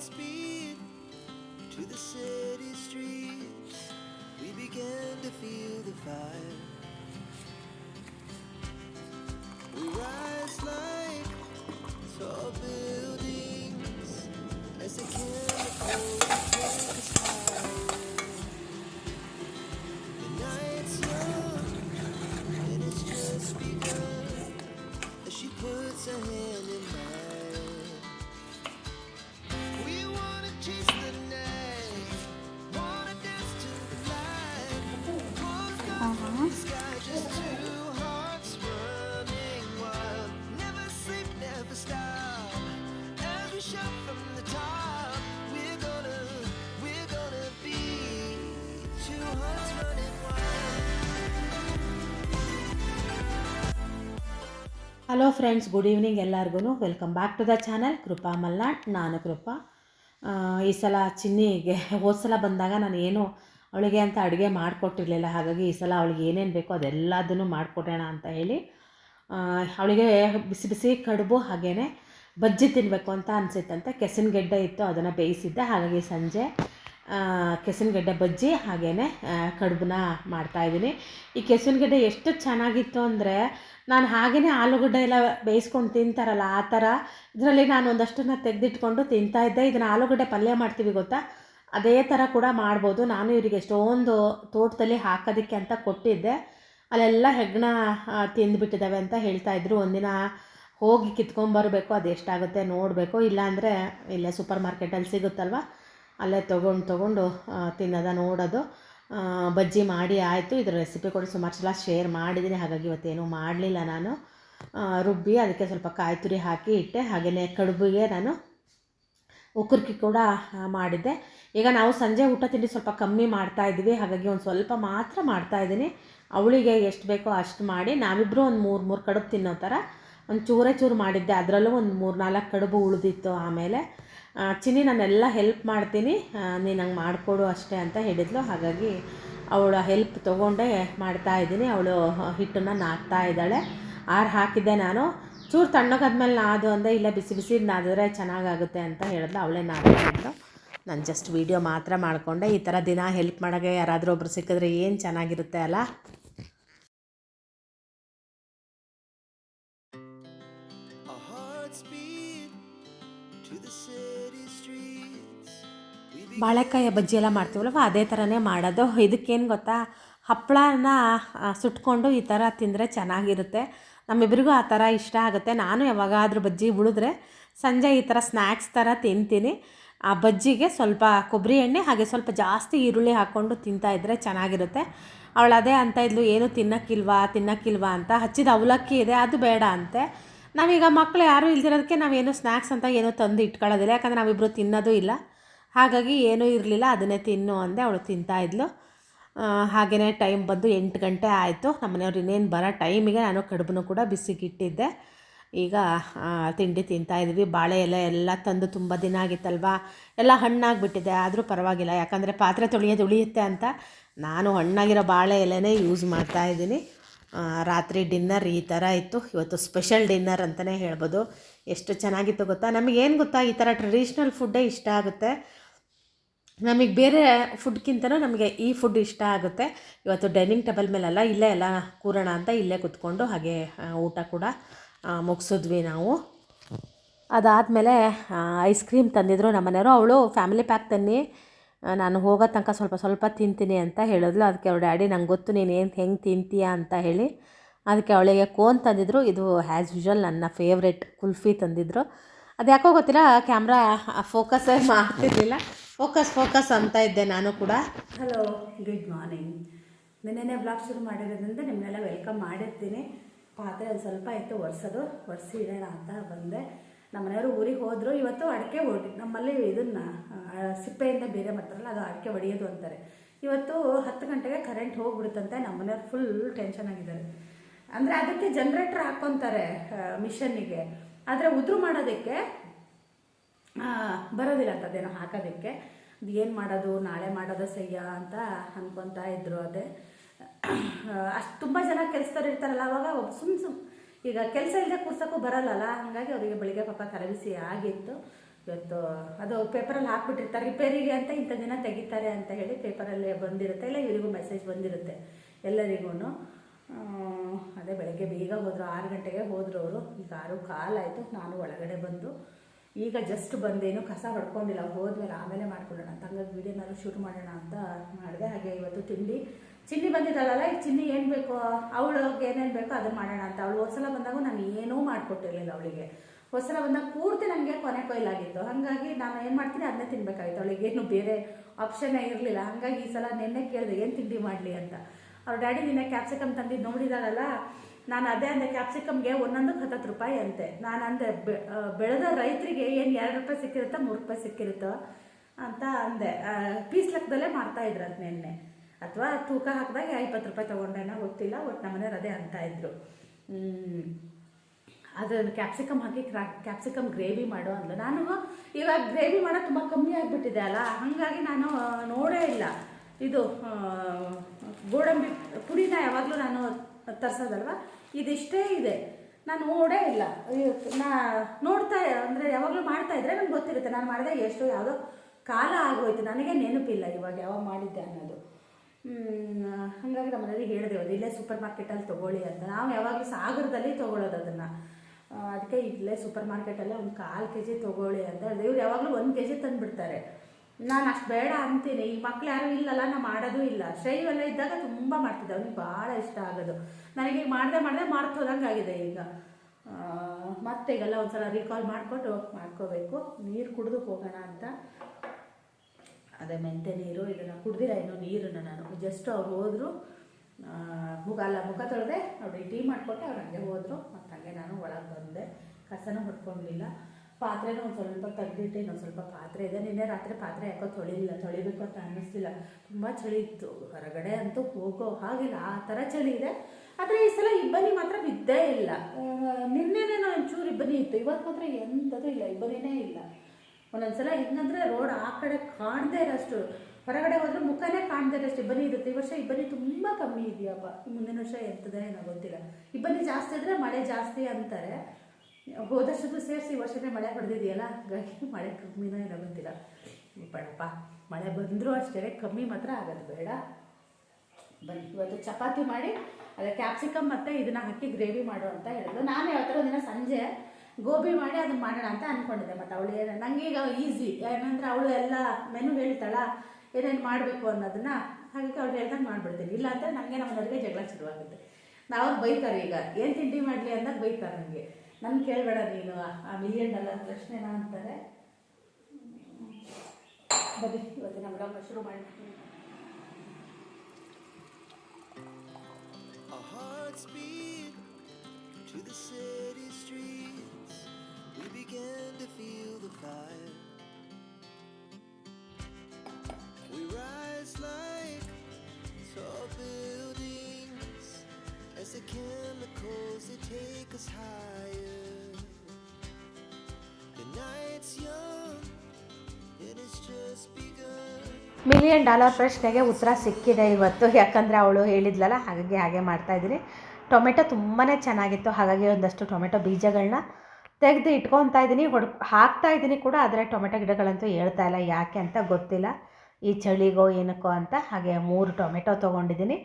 hearts to the city streets. We began to feel the fire. We rise like tall buildings hello friends good evening ಎಲ್ಲರಿಗೂ welcome back to the channel Krupa Malnad, ನಾನು ಕೃಪಾ. ಈ ಸಲ ಚಿನ್ನಿಗೆ ಹೋದ ಸಲ ಬಂದಾಗ ನಾನು ಏನು ಅವಳಿಗೆ ಅಂತ ಅಡುಗೆ ಮಾಡಿಕೊಟ್ಟಿರಲಿಲ್ಲ. ಹಾಗಾಗಿ ಈ ಸಲ ಅವಳಿಗೆ ಏನೇನು ಬೇಕೋ ಅದೆಲ್ಲದನ್ನು ಮಾಡಿಕೊಡೋಣ ಅಂತ ಹೇಳಿ ಅವಳಿಗೆ ಬಿಸಿ ಬಿಸಿ ಕಡುಬು ಹಾಗೇ ಬಜ್ಜಿ ತಿನ್ನಬೇಕು ಅಂತ ಅನಿಸುತ್ತಂತೆ ಕೆಸಿನ ಗೆಡ್ಡೆ ಇತ್ತು, ಅದನ್ನು ಬೇಯಿಸಿದ್ದೆ. ಹಾಗಾಗಿ ಸಂಜೆ ಕೆಸನಗಡ್ಡೆ ಬಜ್ಜಿ ಹಾಗೇ ಕಡುಬನ್ನ ಮಾಡ್ತಾಯಿದ್ದೀನಿ ಈ ಕೆಸನಗಡ್ಡೆ ಎಷ್ಟು ಚೆನ್ನಾಗಿತ್ತು ಅಂದರೆ ನಾನು ಹಾಗೆಯೇ ಆಲೂಗಡ್ಡೆ ಎಲ್ಲ ಬೇಯಿಸ್ಕೊಂಡು ತಿಂತಾರಲ್ಲ ಆ ಥರ. ಇದರಲ್ಲಿ ನಾನು ಒಂದಷ್ಟನ್ನು ತೆಗೆದಿಟ್ಕೊಂಡು ತಿಂತಾಯಿದ್ದೆ ಇದನ್ನು ಆಲೂಗಡ್ಡೆ ಪಲ್ಯ ಮಾಡ್ತೀವಿ ಗೊತ್ತಾ? ಅದೇ ಥರ ಕೂಡ ಮಾಡ್ಬೋದು. ನಾನು ಇವರಿಗೆ ಎಷ್ಟೊಂದು ತೋಟದಲ್ಲಿ ಹಾಕೋದಕ್ಕೆ ಅಂತ ಕೊಟ್ಟಿದ್ದೆ. ಅಲ್ಲೆಲ್ಲ ಹೆಗ್ಣ ತಿಂದುಬಿಟ್ಟಿದ್ದಾವೆ ಅಂತ ಹೇಳ್ತಾ ಇದ್ರು. ಒಂದಿನ ಹೋಗಿ ಕಿತ್ಕೊಂಬರಬೇಕು, ಅದು ಎಷ್ಟಾಗುತ್ತೆ ನೋಡಬೇಕು. ಇಲ್ಲಾಂದರೆ ಇಲ್ಲೇ ಸೂಪರ್ ಮಾರ್ಕೆಟಲ್ಲಿ ಸಿಗುತ್ತಲ್ವ? ಅಲ್ಲೇ ತೊಗೊಂಡು ತೊಗೊಂಡು ತಿನ್ನೋದು ನೋಡೋದು. ಬಜ್ಜಿ ಮಾಡಿ ಆಯಿತು. ಇದ್ರ ರೆಸಿಪಿ ಕೂಡ ಸುಮಾರು ಸಲ ಶೇರ್ ಮಾಡಿದ್ದೀನಿ ಹಾಗಾಗಿ ಇವತ್ತೇನು ಮಾಡಲಿಲ್ಲ ನಾನು. ರುಬ್ಬಿ ಅದಕ್ಕೆ ಸ್ವಲ್ಪ ಕಾಯಿ ತುರಿ ಹಾಕಿ ಇಟ್ಟೆ. ಹಾಗೆಯೇ ಕಡುಬಿಗೆ ನಾನು ಉಕ್ಕುರ್ಕಿ ಕೂಡ ಮಾಡಿದ್ದೆ. ಈಗ ನಾವು ಸಂಜೆ ಊಟ ತಿಂಡಿ ಸ್ವಲ್ಪ ಕಮ್ಮಿ ಮಾಡ್ತಾ ಇದ್ವಿ. ಹಾಗಾಗಿ ಒಂದು ಸ್ವಲ್ಪ ಮಾತ್ರ ಮಾಡ್ತಾ ಇದ್ದೀನಿ. ಅವಳಿಗೆ ಎಷ್ಟು ಬೇಕೋ ಅಷ್ಟು ಮಾಡಿ. ನಾವಿಬ್ಬರು ಒಂದು ಮೂರು ಮೂರು ಕಡುಬು ತಿನ್ನೋ ಥರ ಒಂದು ಚೂರೇ ಚೂರು ಮಾಡಿದ್ದೆ. ಅದರಲ್ಲೂ ಒಂದು ಮೂರು ನಾಲ್ಕು ಕಡುಬು ಉಳಿದಿತ್ತು ಆಮೇಲೆ. ಚಿನ್ನಿ, ನಾನೆಲ್ಲ ಹೆಲ್ಪ್ ಮಾಡ್ತೀನಿ. ನೀನು ಹಂಗೆ ಮಾಡಿಕೊಡು ಅಷ್ಟೇ ಅಂತ ಹೇಳಿದ್ಲು. ಹಾಗಾಗಿ ಅವಳ ಹೆಲ್ಪ್ ತೊಗೊಂಡೇ ಮಾಡ್ತಾ ಇದ್ದೀನಿ. ಅವಳು ಹಿಟ್ಟನ್ನು ನಾದ್ತಾ ಇದ್ದಾಳೆ. ಆರು ಹಾಕಿದ್ದೆ ನಾನು. ಚೂರು ತಣ್ಣಗಾದ್ಮೇಲೆ ನಾದು ಅಂದೆ, ಇಲ್ಲ ಬಿಸಿ ಬಿಸಿ ನಾದಿದ್ರೆ ಚೆನ್ನಾಗಾಗುತ್ತೆ ಅಂತ ಹೇಳಿದ್ಲು. ಅವಳೇ ನಾದ್ತಾ ನಾನು ಜಸ್ಟ್ ವೀಡಿಯೋ ಮಾತ್ರ ಮಾಡಿಕೊಂಡೆ. ಈ ಥರ ದಿನ ಹೆಲ್ಪ್ ಮಾಡೋಕ್ಕೆ ಯಾರಾದರೂ ಒಬ್ರು ಸಿಕ್ಕಿದ್ರೆ ಏನು ಚೆನ್ನಾಗಿರುತ್ತೆ ಅಲ್ಲ? ಬಾಳೆಕಾಯಿ ಬಜ್ಜಿ ಎಲ್ಲ ಮಾಡ್ತೀವಲ್ವ? ಅದೇ ಥರನೇ ಮಾಡೋದು. ಇದಕ್ಕೇನು ಗೊತ್ತಾ? ಹಪ್ಪಳನ ಸುಟ್ಕೊಂಡು ಈ ಥರ ತಿಂದರೆ ಚೆನ್ನಾಗಿರುತ್ತೆ. ನಮ್ಮಿಬ್ಬರಿಗೂ ಆ ಥರ ಇಷ್ಟ ಆಗುತ್ತೆ. ನಾನು ಯಾವಾಗಾದರೂ ಬಜ್ಜಿ ಉಳಿದ್ರೆ ಸಂಜೆ ಈ ಥರ ಸ್ನ್ಯಾಕ್ಸ್ ಥರ ತಿಂತೀನಿ. ಆ ಬಜ್ಜಿಗೆ ಸ್ವಲ್ಪ ಕೊಬ್ಬರಿ ಎಣ್ಣೆ, ಹಾಗೆ ಸ್ವಲ್ಪ ಜಾಸ್ತಿ ಈರುಳ್ಳಿ ಹಾಕ್ಕೊಂಡು ತಿಂತಾ ಇದ್ದರೆ ಚೆನ್ನಾಗಿರುತ್ತೆ. ಅವಳು ಅದೇ ಅಂತ ಇದ್ಲು, ಏನು ತಿನ್ನಕ್ಕಿಲ್ವಾ? ತಿನ್ನಕ್ಕಿಲ್ವಾ? ಅಂತ. ಹಚ್ಚಿದ ಅವಲಕ್ಕಿ ಇದೆ, ಅದು ಬೇಡ ಅಂತೆ. ನಾವೀಗ ಮಕ್ಕಳು ಯಾರೂ ಇಲ್ದಿರೋದಕ್ಕೆ ನಾವೇನು ಸ್ನ್ಯಾಕ್ಸ್ ಅಂತ ಏನೂ ತಂದು ಇಟ್ಕೊಳ್ಳೋದಿಲ್ಲ, ಯಾಕಂದರೆ ನಾವಿಬ್ಬರು ತಿನ್ನೋದು ಇಲ್ಲ. ಹಾಗಾಗಿ ಏನೂ ಇರಲಿಲ್ಲ, ಅದನ್ನೇ ತಿನ್ನು ಅಂದೆ ಅವಳು ತಿಂತಾಯಿದ್ಲು ಹಾಗೆಯೇ ಟೈಮ್ ಬಂದು ಎಂಟು ಗಂಟೆ ಆಯಿತು. ನಮ್ಮನೆಯವ್ರು ಇನ್ನೇನು ಬರೋ ಟೈಮಿಗೆ ನಾನು ಕಡುಬನ್ನು ಕೂಡ ಬಿಸಿಗಿಟ್ಟಿದ್ದೆ. ಈಗ ತಿಂಡಿ ತಿಂತಾಯಿದ್ವಿ ಬಾಳೆ ಎಲೆ ಎಲ್ಲ ತಂದು ತುಂಬ ದಿನ ಆಗಿತ್ತಲ್ವಾ? ಎಲ್ಲ ಹಣ್ಣಾಗಿಬಿಟ್ಟಿದೆ, ಆದರೂ ಪರವಾಗಿಲ್ಲ. ಯಾಕಂದರೆ ಪಾತ್ರೆ ತೊಳೆಯೋದು ಉಳಿಯುತ್ತೆ ಅಂತ ನಾನು ಹಣ್ಣಾಗಿರೋ ಬಾಳೆ ಎಲೆನೇ ಯೂಸ್ ಮಾಡ್ತಾಯಿದ್ದೀನಿ ರಾತ್ರಿ ಡಿನ್ನರ್ ಈ ಥರ ಇತ್ತು. ಇವತ್ತು ಸ್ಪೆಷಲ್ ಡಿನ್ನರ್ ಅಂತಲೇ ಹೇಳ್ಬೋದು. ಎಷ್ಟು ಚೆನ್ನಾಗಿತ್ತು ಗೊತ್ತಾ? ನಮಗೇನು ಗೊತ್ತಾ? ಈ ಥರ ಟ್ರೆಡಿಷ್ನಲ್ ಫುಡ್ಡೇ ಇಷ್ಟ ಆಗುತ್ತೆ. ನಮಗೆ ಬೇರೆ ಫುಡ್ಗಿಂತನೂ ನಮಗೆ ಈ ಫುಡ್ ಇಷ್ಟ ಆಗುತ್ತೆ. ಇವತ್ತು ಡೈನಿಂಗ್ ಟೇಬಲ್ ಮೇಲೆಲ್ಲ, ಇಲ್ಲೇ ಎಲ್ಲ ಕೂರೋಣ ಅಂತ ಇಲ್ಲೇ ಕುತ್ಕೊಂಡು ಹಾಗೆ ಊಟ ಕೂಡ ಮುಗಿಸಿದ್ವಿ ನಾವು. ಅದಾದಮೇಲೆ ಐಸ್ ಕ್ರೀಮ್ ತಂದಿದ್ರು ನಮ್ಮನೆಯವರು. ಅವಳು ಫ್ಯಾಮಿಲಿ ಪ್ಯಾಕ್ ತನ್ನಿ ನಾನು ಹೋಗೋ ತನಕ ಸ್ವಲ್ಪ ಸ್ವಲ್ಪ ತಿಂತೀನಿ ಅಂತ ಹೇಳಿದ್ಲು. ಅದಕ್ಕೆ ಅವ್ರ ಡ್ಯಾಡಿ, ನಂಗೆ ಗೊತ್ತು ನೀನು ಏನು ಹೆಂಗೆ ತಿಂತೀಯ ಅಂತ ಹೇಳಿ. ಅದಕ್ಕೆ ಅವಳಿಗೆ ಕೋನ್ ತಂದಿದ್ರು. ಇದು ಆ್ಯಸ್ ಯೂಶ್ವಲ್ ನನ್ನ ಫೇವ್ರೆಟ್ ಕುಲ್ಫಿ ತಂದಿದ್ರು. ಅದು ಯಾಕೋ ಗೊತ್ತಿಲ್ಲ ಕ್ಯಾಮ್ರಾ ಫೋಕಸ್ಸೇ ಮಾಡ್ತಿರ್ಲಿಲ್ಲ. ಫೋಕಸ್ ಫೋಕಸ್ ಅಂತ ಇದ್ದೆ ನಾನು ಕೂಡ. ಹಲೋ ಗುಡ್ ಮಾರ್ನಿಂಗ್ ನಿನ್ನೆ ಬ್ಲಾಗ್ ಶುರು ಮಾಡಿರೋದ್ರಿಂದ ನಿಮ್ಮನ್ನೆಲ್ಲ ವೆಲ್ಕಮ್ ಮಾಡಿರ್ತೀನಿ. ಪಾತ್ರೆ ಒಂದು ಸ್ವಲ್ಪ ಇತ್ತು ಒರೆಸೋದು. ಒರೆಸಿ ಇಡೋಣ ಅಂತ ಬಂದೆ. ನಮ್ಮ ಮನೆಯವರು ಊರಿಗೆ ಹೋದರು, ಇವತ್ತು ಅಡಿಕೆ ಹೊಡಿ ನಮ್ಮಲ್ಲಿ ಇದನ್ನು ಸಿಪ್ಪೆಯಿಂದ ಬೇರೆ ಮಾಡ್ತಾರಲ್ಲ, ಅದು ಅಡಿಕೆ ಹೊಡೆಯೋದು ಅಂತಾರೆ. ಇವತ್ತು ಹತ್ತು ಗಂಟೆಗೆ ಕರೆಂಟ್ ಹೋಗ್ಬಿಡುತ್ತಂತೆ ನಮ್ಮ ಮನೆಯವ್ರು ಫುಲ್ ಟೆನ್ಷನ್ ಆಗಿದ್ದಾರೆ. ಅಂದರೆ ಅದಕ್ಕೆ ಜನ್ರೇಟ್ರ್ ಹಾಕ್ಕೊತಾರೆ ಮಿಷನ್ನಿಗೆ ಆದರೆ ಉದುರು ಮಾಡೋದಕ್ಕೆ ಬರೋದಿಲ್ಲ ಅಂತ, ಅದೇನೋ ಹಾಕೋದಕ್ಕೆ. ಅದು ಏನು ಮಾಡೋದು, ನಾಳೆ ಮಾಡೋದು ಸಯ್ಯ ಅಂತ ಅನ್ಕೊತಾ ಇದ್ರು ಅದೇ. ಅಷ್ಟು ತುಂಬ ಜನ ಕೆಲಸದವ್ರು ಇರ್ತಾರಲ್ಲ, ಅವಾಗ ಸುಮ್ಮ ಸುಮ್ಮ ಸುಮ್ ಈಗ ಕೆಲಸ ಇಲ್ಲದೆ ಕೂರ್ಸೋಕ್ಕೂ ಬರಲ್ಲಲ್ಲ? ಹಾಗಾಗಿ ಅವರಿಗೆ ಬೆಳಿಗ್ಗೆ ಪಾಪ ಕರವಿಸಿ ಆಗಿತ್ತು. ಇವತ್ತು ಅದು ಪೇಪರಲ್ಲಿ ಹಾಕ್ಬಿಟ್ಟಿರ್ತಾರೆ. ರಿಪೇರಿಗೆ ಅಂತ ಇಂಥ ದಿನ ತೆಗಿತಾರೆ ಅಂತ ಹೇಳಿ ಪೇಪರಲ್ಲಿ ಬಂದಿರುತ್ತೆ. ಇಲ್ಲ ಇವರಿಗೂ ಮೆಸೇಜ್ ಬಂದಿರುತ್ತೆ ಎಲ್ಲರಿಗೂ ಅದೇ ಬೆಳಗ್ಗೆ ಬೇಗ ಹೋದರು, ಆರು ಗಂಟೆಗೆ ಹೋದರು ಅವರು. ಈಗ ಆರು ಕಾಲಾಯಿತು. ನಾನು ಒಳಗಡೆ ಬಂದು ಈಗ ಜಸ್ಟ್ ಬಂದೇನು ಕಸ ಹೊಡ್ಕೊಂಡಿಲ್ಲ. ಹೋದ್ಮೇಲೆ ಆಮೇಲೆ ಮಾಡ್ಕೊಳ್ಳೋಣ. ಅಂತ ಹಂಗಾಗಿ ವೀಡಿಯೋನಾದ್ರು ಶುರು ಮಾಡೋಣ ಅಂತ ಮಾಡಿದೆ. ಹಾಗೆ ಇವತ್ತು ತಿಂಡಿ ಚಿನ್ನಿ ಬಂದಿದ್ದಾಳಲ್ಲ, ಈ ಚಿನ್ನಿ ಏನು ಬೇಕೋ ಅವಳಿಗೆ ಏನೇನು ಬೇಕೋ ಅದನ್ನು ಮಾಡೋಣ ಅಂತ. ಅವಳು ಹೊಸಲ ಬಂದಾಗ ನಾನು ಏನೂ ಮಾಡಿಕೊಟ್ಟಿರಲಿಲ್ಲ ಅವಳಿಗೆ. ಹೊಸಲ ಬಂದಾಗ ಪೂರ್ತಿ ನನಗೆ ಕೊನೆ ಕೊಯ್ಲಾಗಿತ್ತು ಹಾಗಾಗಿ ನಾನು ಏನು ಮಾಡ್ತೀನಿ, ಅದನ್ನೇ ತಿನ್ಬೇಕಾಗಿತ್ತು. ಅವಳಿಗೆ ಏನು ಬೇರೆ ಆಪ್ಷನ್ನೇ ಇರಲಿಲ್ಲ. ಹಾಗಾಗಿ ಈ ಸಲ ನಿನ್ನೆ ಕೇಳಿದೆ, ಏನು ತಿಂಡಿ ಮಾಡಲಿ ಅಂತ? ಅವ್ರ ಡ್ಯಾಡಿ ನಿನ್ನೆ ಕ್ಯಾಪ್ಸಿಕಮ್ ತಂದಿದ್ದು ನೋಡಿದಾಳಲ್ಲ, ನಾನು ಅದೇ ಅಂದೆ ಕ್ಯಾಪ್ಸಿಕಮ್ಗೆ ಒಂದೊಂದಕ್ಕೆ ಹತ್ತತ್ತು ರೂಪಾಯಿ ಅಂತೆ. ನಾನು ಅಂದೆ ಬೆಳೆದ ರೈತರಿಗೆ ಏನು ಎರಡು ರೂಪಾಯಿ ಸಿಕ್ಕಿರುತ್ತೋ, ಮೂರು ರೂಪಾಯಿ ಸಿಕ್ಕಿರುತ್ತೋ? ಅಂತ ಅಂದೆ. ಪೀಸ್ ಲೆಕ್ಕದಲ್ಲೇ ಮಾಡ್ತಾ ಇದ್ರು ಅದು ನಿನ್ನೆ. ಅಥವಾ ತೂಕ ಹಾಕಿದಾಗ ಇಪ್ಪತ್ತು ರೂಪಾಯಿ ತೊಗೊಂಡೇನೋ ಗೊತ್ತಿಲ್ಲ ಒಟ್ಟು ನಮ್ಮನೆಯವ್ರು ಅದೇ ಅಂತ ಹ್ಮ್. ಅದನ್ನು ಕ್ಯಾಪ್ಸಿಕಮ್ ಹಾಕಿ ಕ್ರಾ ಕ್ಯಾಪ್ಸಿಕಮ್ ಗ್ರೇವಿ ಮಾಡು ಅಂದ್ಲು. ನಾನು ಇವಾಗ ಗ್ರೇವಿ ಮಾಡೋದು ತುಂಬ ಕಮ್ಮಿ ಆಗಿಬಿಟ್ಟಿದೆ ಅಲ್ಲ, ಹಾಗಾಗಿ ನಾನು ನೋಡೇ ಇಲ್ಲ. ಇದು ಗೋಡಂಬಿ ಪುಡಿನ ಯಾವಾಗಲೂ ನಾನು ತರಿಸೋದಲ್ವ? ಇದಿಷ್ಟೇ ಇದೆ. ನಾನು ನೋಡೇ ಇಲ್ಲ. ನಾ, ನೋಡ್ತಾ, ಅಂದರೆ ಯಾವಾಗಲೂ ಮಾಡ್ತಾ ಇದ್ರೆ ನನಗೆ ಗೊತ್ತಿರುತ್ತೆ. ನಾನು ಮಾಡಿದಾಗ ಎಷ್ಟು ಯಾವುದೋ ಕಾಲ ಆಗೋಯ್ತು. ನನಗೆ ನೆನಪಿಲ್ಲ ಇವಾಗ ಯಾವಾಗ ಮಾಡಿದ್ದೆ ಅನ್ನೋದು. ಹಾಗಾಗಿ ನಮ್ಮ ಮನೇಲಿ ಹೇಳಿದೆ ಒಂದು ಇಲ್ಲೇ ಸೂಪರ್ ಮಾರ್ಕೆಟಲ್ಲಿ ತೊಗೊಳ್ಳಿ ಅಂತ. ನಾವು ಯಾವಾಗಲೂ ಸಾಗರದಲ್ಲಿ ತೊಗೊಳ್ಳೋದು ಅದನ್ನು. ಅದಕ್ಕೆ ಇಲ್ಲೇ ಸೂಪರ್ ಮಾರ್ಕೆಟಲ್ಲೇ ಒಂದು ಕಾಲು ಕೆ ಜಿ ತೊಗೊಳ್ಳಿ ಅಂತ ಹೇಳಿದೆ. ಇವ್ರು ಯಾವಾಗಲೂ ಒಂದು ಕೆ ಜಿ ತಂದುಬಿಡ್ತಾರೆ. ನಾನು ಅಷ್ಟು ಬೇಡ ಅಂತೀನಿ. ಈ ಮಕ್ಳು ಯಾರೂ ಇಲ್ಲಲ್ಲ ನಾನು ಮಾಡೋದು ಇಲ್ಲ. ಶೈವೆಲ್ಲ ಇದ್ದಾಗ ತುಂಬ ಮಾಡ್ತಿದ್ದೆ. ಅವ್ನಿಗೆ ಭಾಳ ಇಷ್ಟ ಆಗೋದು. ನನಗೆ ಈಗ ಮಾಡದೆ ಮಾಡದೆ ಮಾಡ್ತೋದಂಗೆ ಆಗಿದೆ ಈಗ ಮತ್ತೆ ಈಗೆಲ್ಲ ಒಂದ್ಸಲ ರೀಕಾಲ್ ಮಾಡಿಕೊಂಡು ಮಾಡ್ಕೋಬೇಕು. ನೀರು ಕುಡಿದು ಹೋಗೋಣ ಅಂತ. ಅದೇ ಮೆಂತೆ ನೀರು ಇದನ್ನು ಕುಡ್ದಿರ ಇನ್ನು ನೀರನ್ನು ನಾನು. ಜಸ್ಟ್ ಅವ್ರು ಹೋದ್ರು ಮುಖ ಅಲ್ಲ, ಮುಖ ತೊಳೆದೆ ಅವ್ರಿಗೆ ಟೀ ಮಾಡಿಕೊಟ್ಟೆ ಅವ್ರು ಹಂಗೆ ಹೋದರು. ಮತ್ತು ಹಂಗೆ ನಾನು ಒಳಗೆ ಬಂದೆ. ಕಸನೂ ಹೊಡ್ಕೊಂಡಿಲ್ಲ ಪಾತ್ರೆನೂ ಒಂದು ಸ್ವಲ್ಪ ತೆಗೆದಿಟ್ಟೆ, ಇನ್ನೊಂದು ಸ್ವಲ್ಪ ಪಾತ್ರೆ ಇದೆ. ನಿನ್ನೆ ರಾತ್ರಿ ಪಾತ್ರೆ ಯಾಕೋ ತೊಳಿಲಿಲ್ಲ, ತೊಳಿಬೇಕು ಅಂತ ಅನ್ನಿಸ್ಲಿಲ್ಲ. ತುಂಬ ಚಳಿ ಇತ್ತು. ಹೊರಗಡೆ ಅಂತೂ ಹೋಗೋ ಹಾಗಿಲ್ಲ. ಆ ಥರ ಚಳಿ ಇದೆ. ಆದರೆ ಈ ಸಲ ಇಬ್ಬನಿ ಮಾತ್ರ ಬಿದ್ದೇ ಇಲ್ಲ. ನಿನ್ನೆನೇ ನಿನ್ನೆನೇ ಒಂಚೂರು ಇಬ್ಬನಿ ಇತ್ತು. ಇವತ್ತು ಮಾತ್ರ ಎಂಥದ್ದು ಇಲ್ಲ. ಇಬ್ಬನಿನೇ ಇಲ್ಲ. ಒಂದೊಂದು ಸಲ ಹೆಂಗಂದ್ರೆ ರೋಡ್ ಕಡೆ ಕಾಣದೇ ಇರೋಷ್ಟು, ಹೊರಗಡೆ ಹೋದ್ರೆ ಮುಖನೇ ಕಾಣದೇ ಇರೋಷ್ಟು ಇಬ್ಬನಿ ಇರುತ್ತೆ. ಈ ವರ್ಷ ಇಬ್ಬನಿ ತುಂಬ ಕಮ್ಮಿ ಇದೆಯಪ್ಪ. ಮುಂದಿನ ವರ್ಷ ಎತ್ತದೆ ಏನೋ ಗೊತ್ತಿಲ್ಲ. ಇಬ್ಬನಿ ಜಾಸ್ತಿ ಇದ್ರೆ ಮಳೆ ಜಾಸ್ತಿ ಅಂತಾರೆ. ಹೋದಷ್ಟು ಸೇರಿಸಿ ಈ ವರ್ಷನೇ ಮಳೆ ಹೊಡೆದಿದೆಯಲ್ಲ ಹಾಗಾಗಿ ಮಳೆ ಕಮ್ಮಿನೇ ಏನೋ ಗೊತ್ತಿಲ್ಲ. ಬಡಪ್ಪ, ಮಳೆ ಬಂದರೂ ಅಷ್ಟೇ, ಕಮ್ಮಿ ಮಾತ್ರ ಆಗೋದು ಬೇಡ. ಬನ್ನಿ, ಇವತ್ತು ಚಪಾತಿ ಮಾಡಿ, ಅದೇ ಕ್ಯಾಪ್ಸಿಕಮ್ ಮತ್ತು ಇದನ್ನ ಹಾಕಿ ಗ್ರೇವಿ ಮಾಡು ಅಂತ ಹೇಳಿದ್ರು. ನಾನು ಯಾವತ್ತರ ದಿನ ಸಂಜೆ ಗೋಬಿ ಮಾಡಿ ಅದನ್ನ ಮಾಡೋಣ ಅಂತ ಅಂದ್ಕೊಂಡಿದ್ದೆ ಮತ್ತು ಅವಳು ಏನೋ ನನಗೆ ಈಗ ಈಸಿ ಏನಂದ್ರೆ ಅವಳು ಎಲ್ಲ ಮೆನು ಹೇಳ್ತಾಳ, ಏನೇನು ಮಾಡಬೇಕು ಅನ್ನೋದನ್ನ ಹಾಗೆ ಅವ್ರು ಹೇಳ್ದಂಗೆ ಮಾಡಿಬಿಡ್ತೀನಿ. ಇಲ್ಲ ಅಂದರೆ ನನಗೆ ನಡುವೆ ಜಗಳ ಶುರುವಾಗುತ್ತೆ ನಾವು ಬೈತಾರೆ ಈಗ, ಏನು ತಿಂಡಿ ಮಾಡಲಿ ಅಂದಾಗ ಬೈತಾರೆ ನನಗೆ ನನ್ನ ಕೇಳಬೇಡ ನೀನು, ಆ ಮಿಲಿಯನ್ ಡಾಲರ್ ಪ್ರಶ್ನೆನ ಅಂತಾರೆ. ಬನ್ನಿ ನಮ್ಮ ಬ್ಲಾಗ್ ಶುರು ಮಾಡಿ. ಮಿಲಿಯನ್ ಡಾಲರ್ ಪ್ರಶ್ನೆಗೆ ಉತ್ತರ ಸಿಕ್ಕಿದೆ ಇವತ್ತು. ಯಾಕಂದರೆ ಅವಳು ಹೇಳಿದ್ಲಲ್ಲ, ಹಾಗಾಗಿ ಹಾಗೆ ಮಾಡ್ತಾಯಿದ್ದೀನಿ ಟೊಮೆಟೊ ತುಂಬಾ ಚೆನ್ನಾಗಿತ್ತು. ಹಾಗಾಗಿ ಒಂದಷ್ಟು ಟೊಮೆಟೊ ಬೀಜಗಳನ್ನ ತೆಗೆದು ಇಟ್ಕೊತಾ ಇದ್ದೀನಿ. ಹೊಡ್, ಹಾಕ್ತಾ ಇದ್ದೀನಿ ಕೂಡ, ಆದರೆ ಟೊಮೆಟೊ ಗಿಡಗಳಂತೂ ಹೇಳ್ತಾ ಇಲ್ಲ. ಯಾಕೆ ಅಂತ ಗೊತ್ತಿಲ್ಲ. ಈ ಚಳಿಗೋ, ಏನಕ್ಕೋ ಅಂತ ಹಾಗೆ ಮೂರು ಟೊಮೆಟೊ ತೊಗೊಂಡಿದ್ದೀನಿ.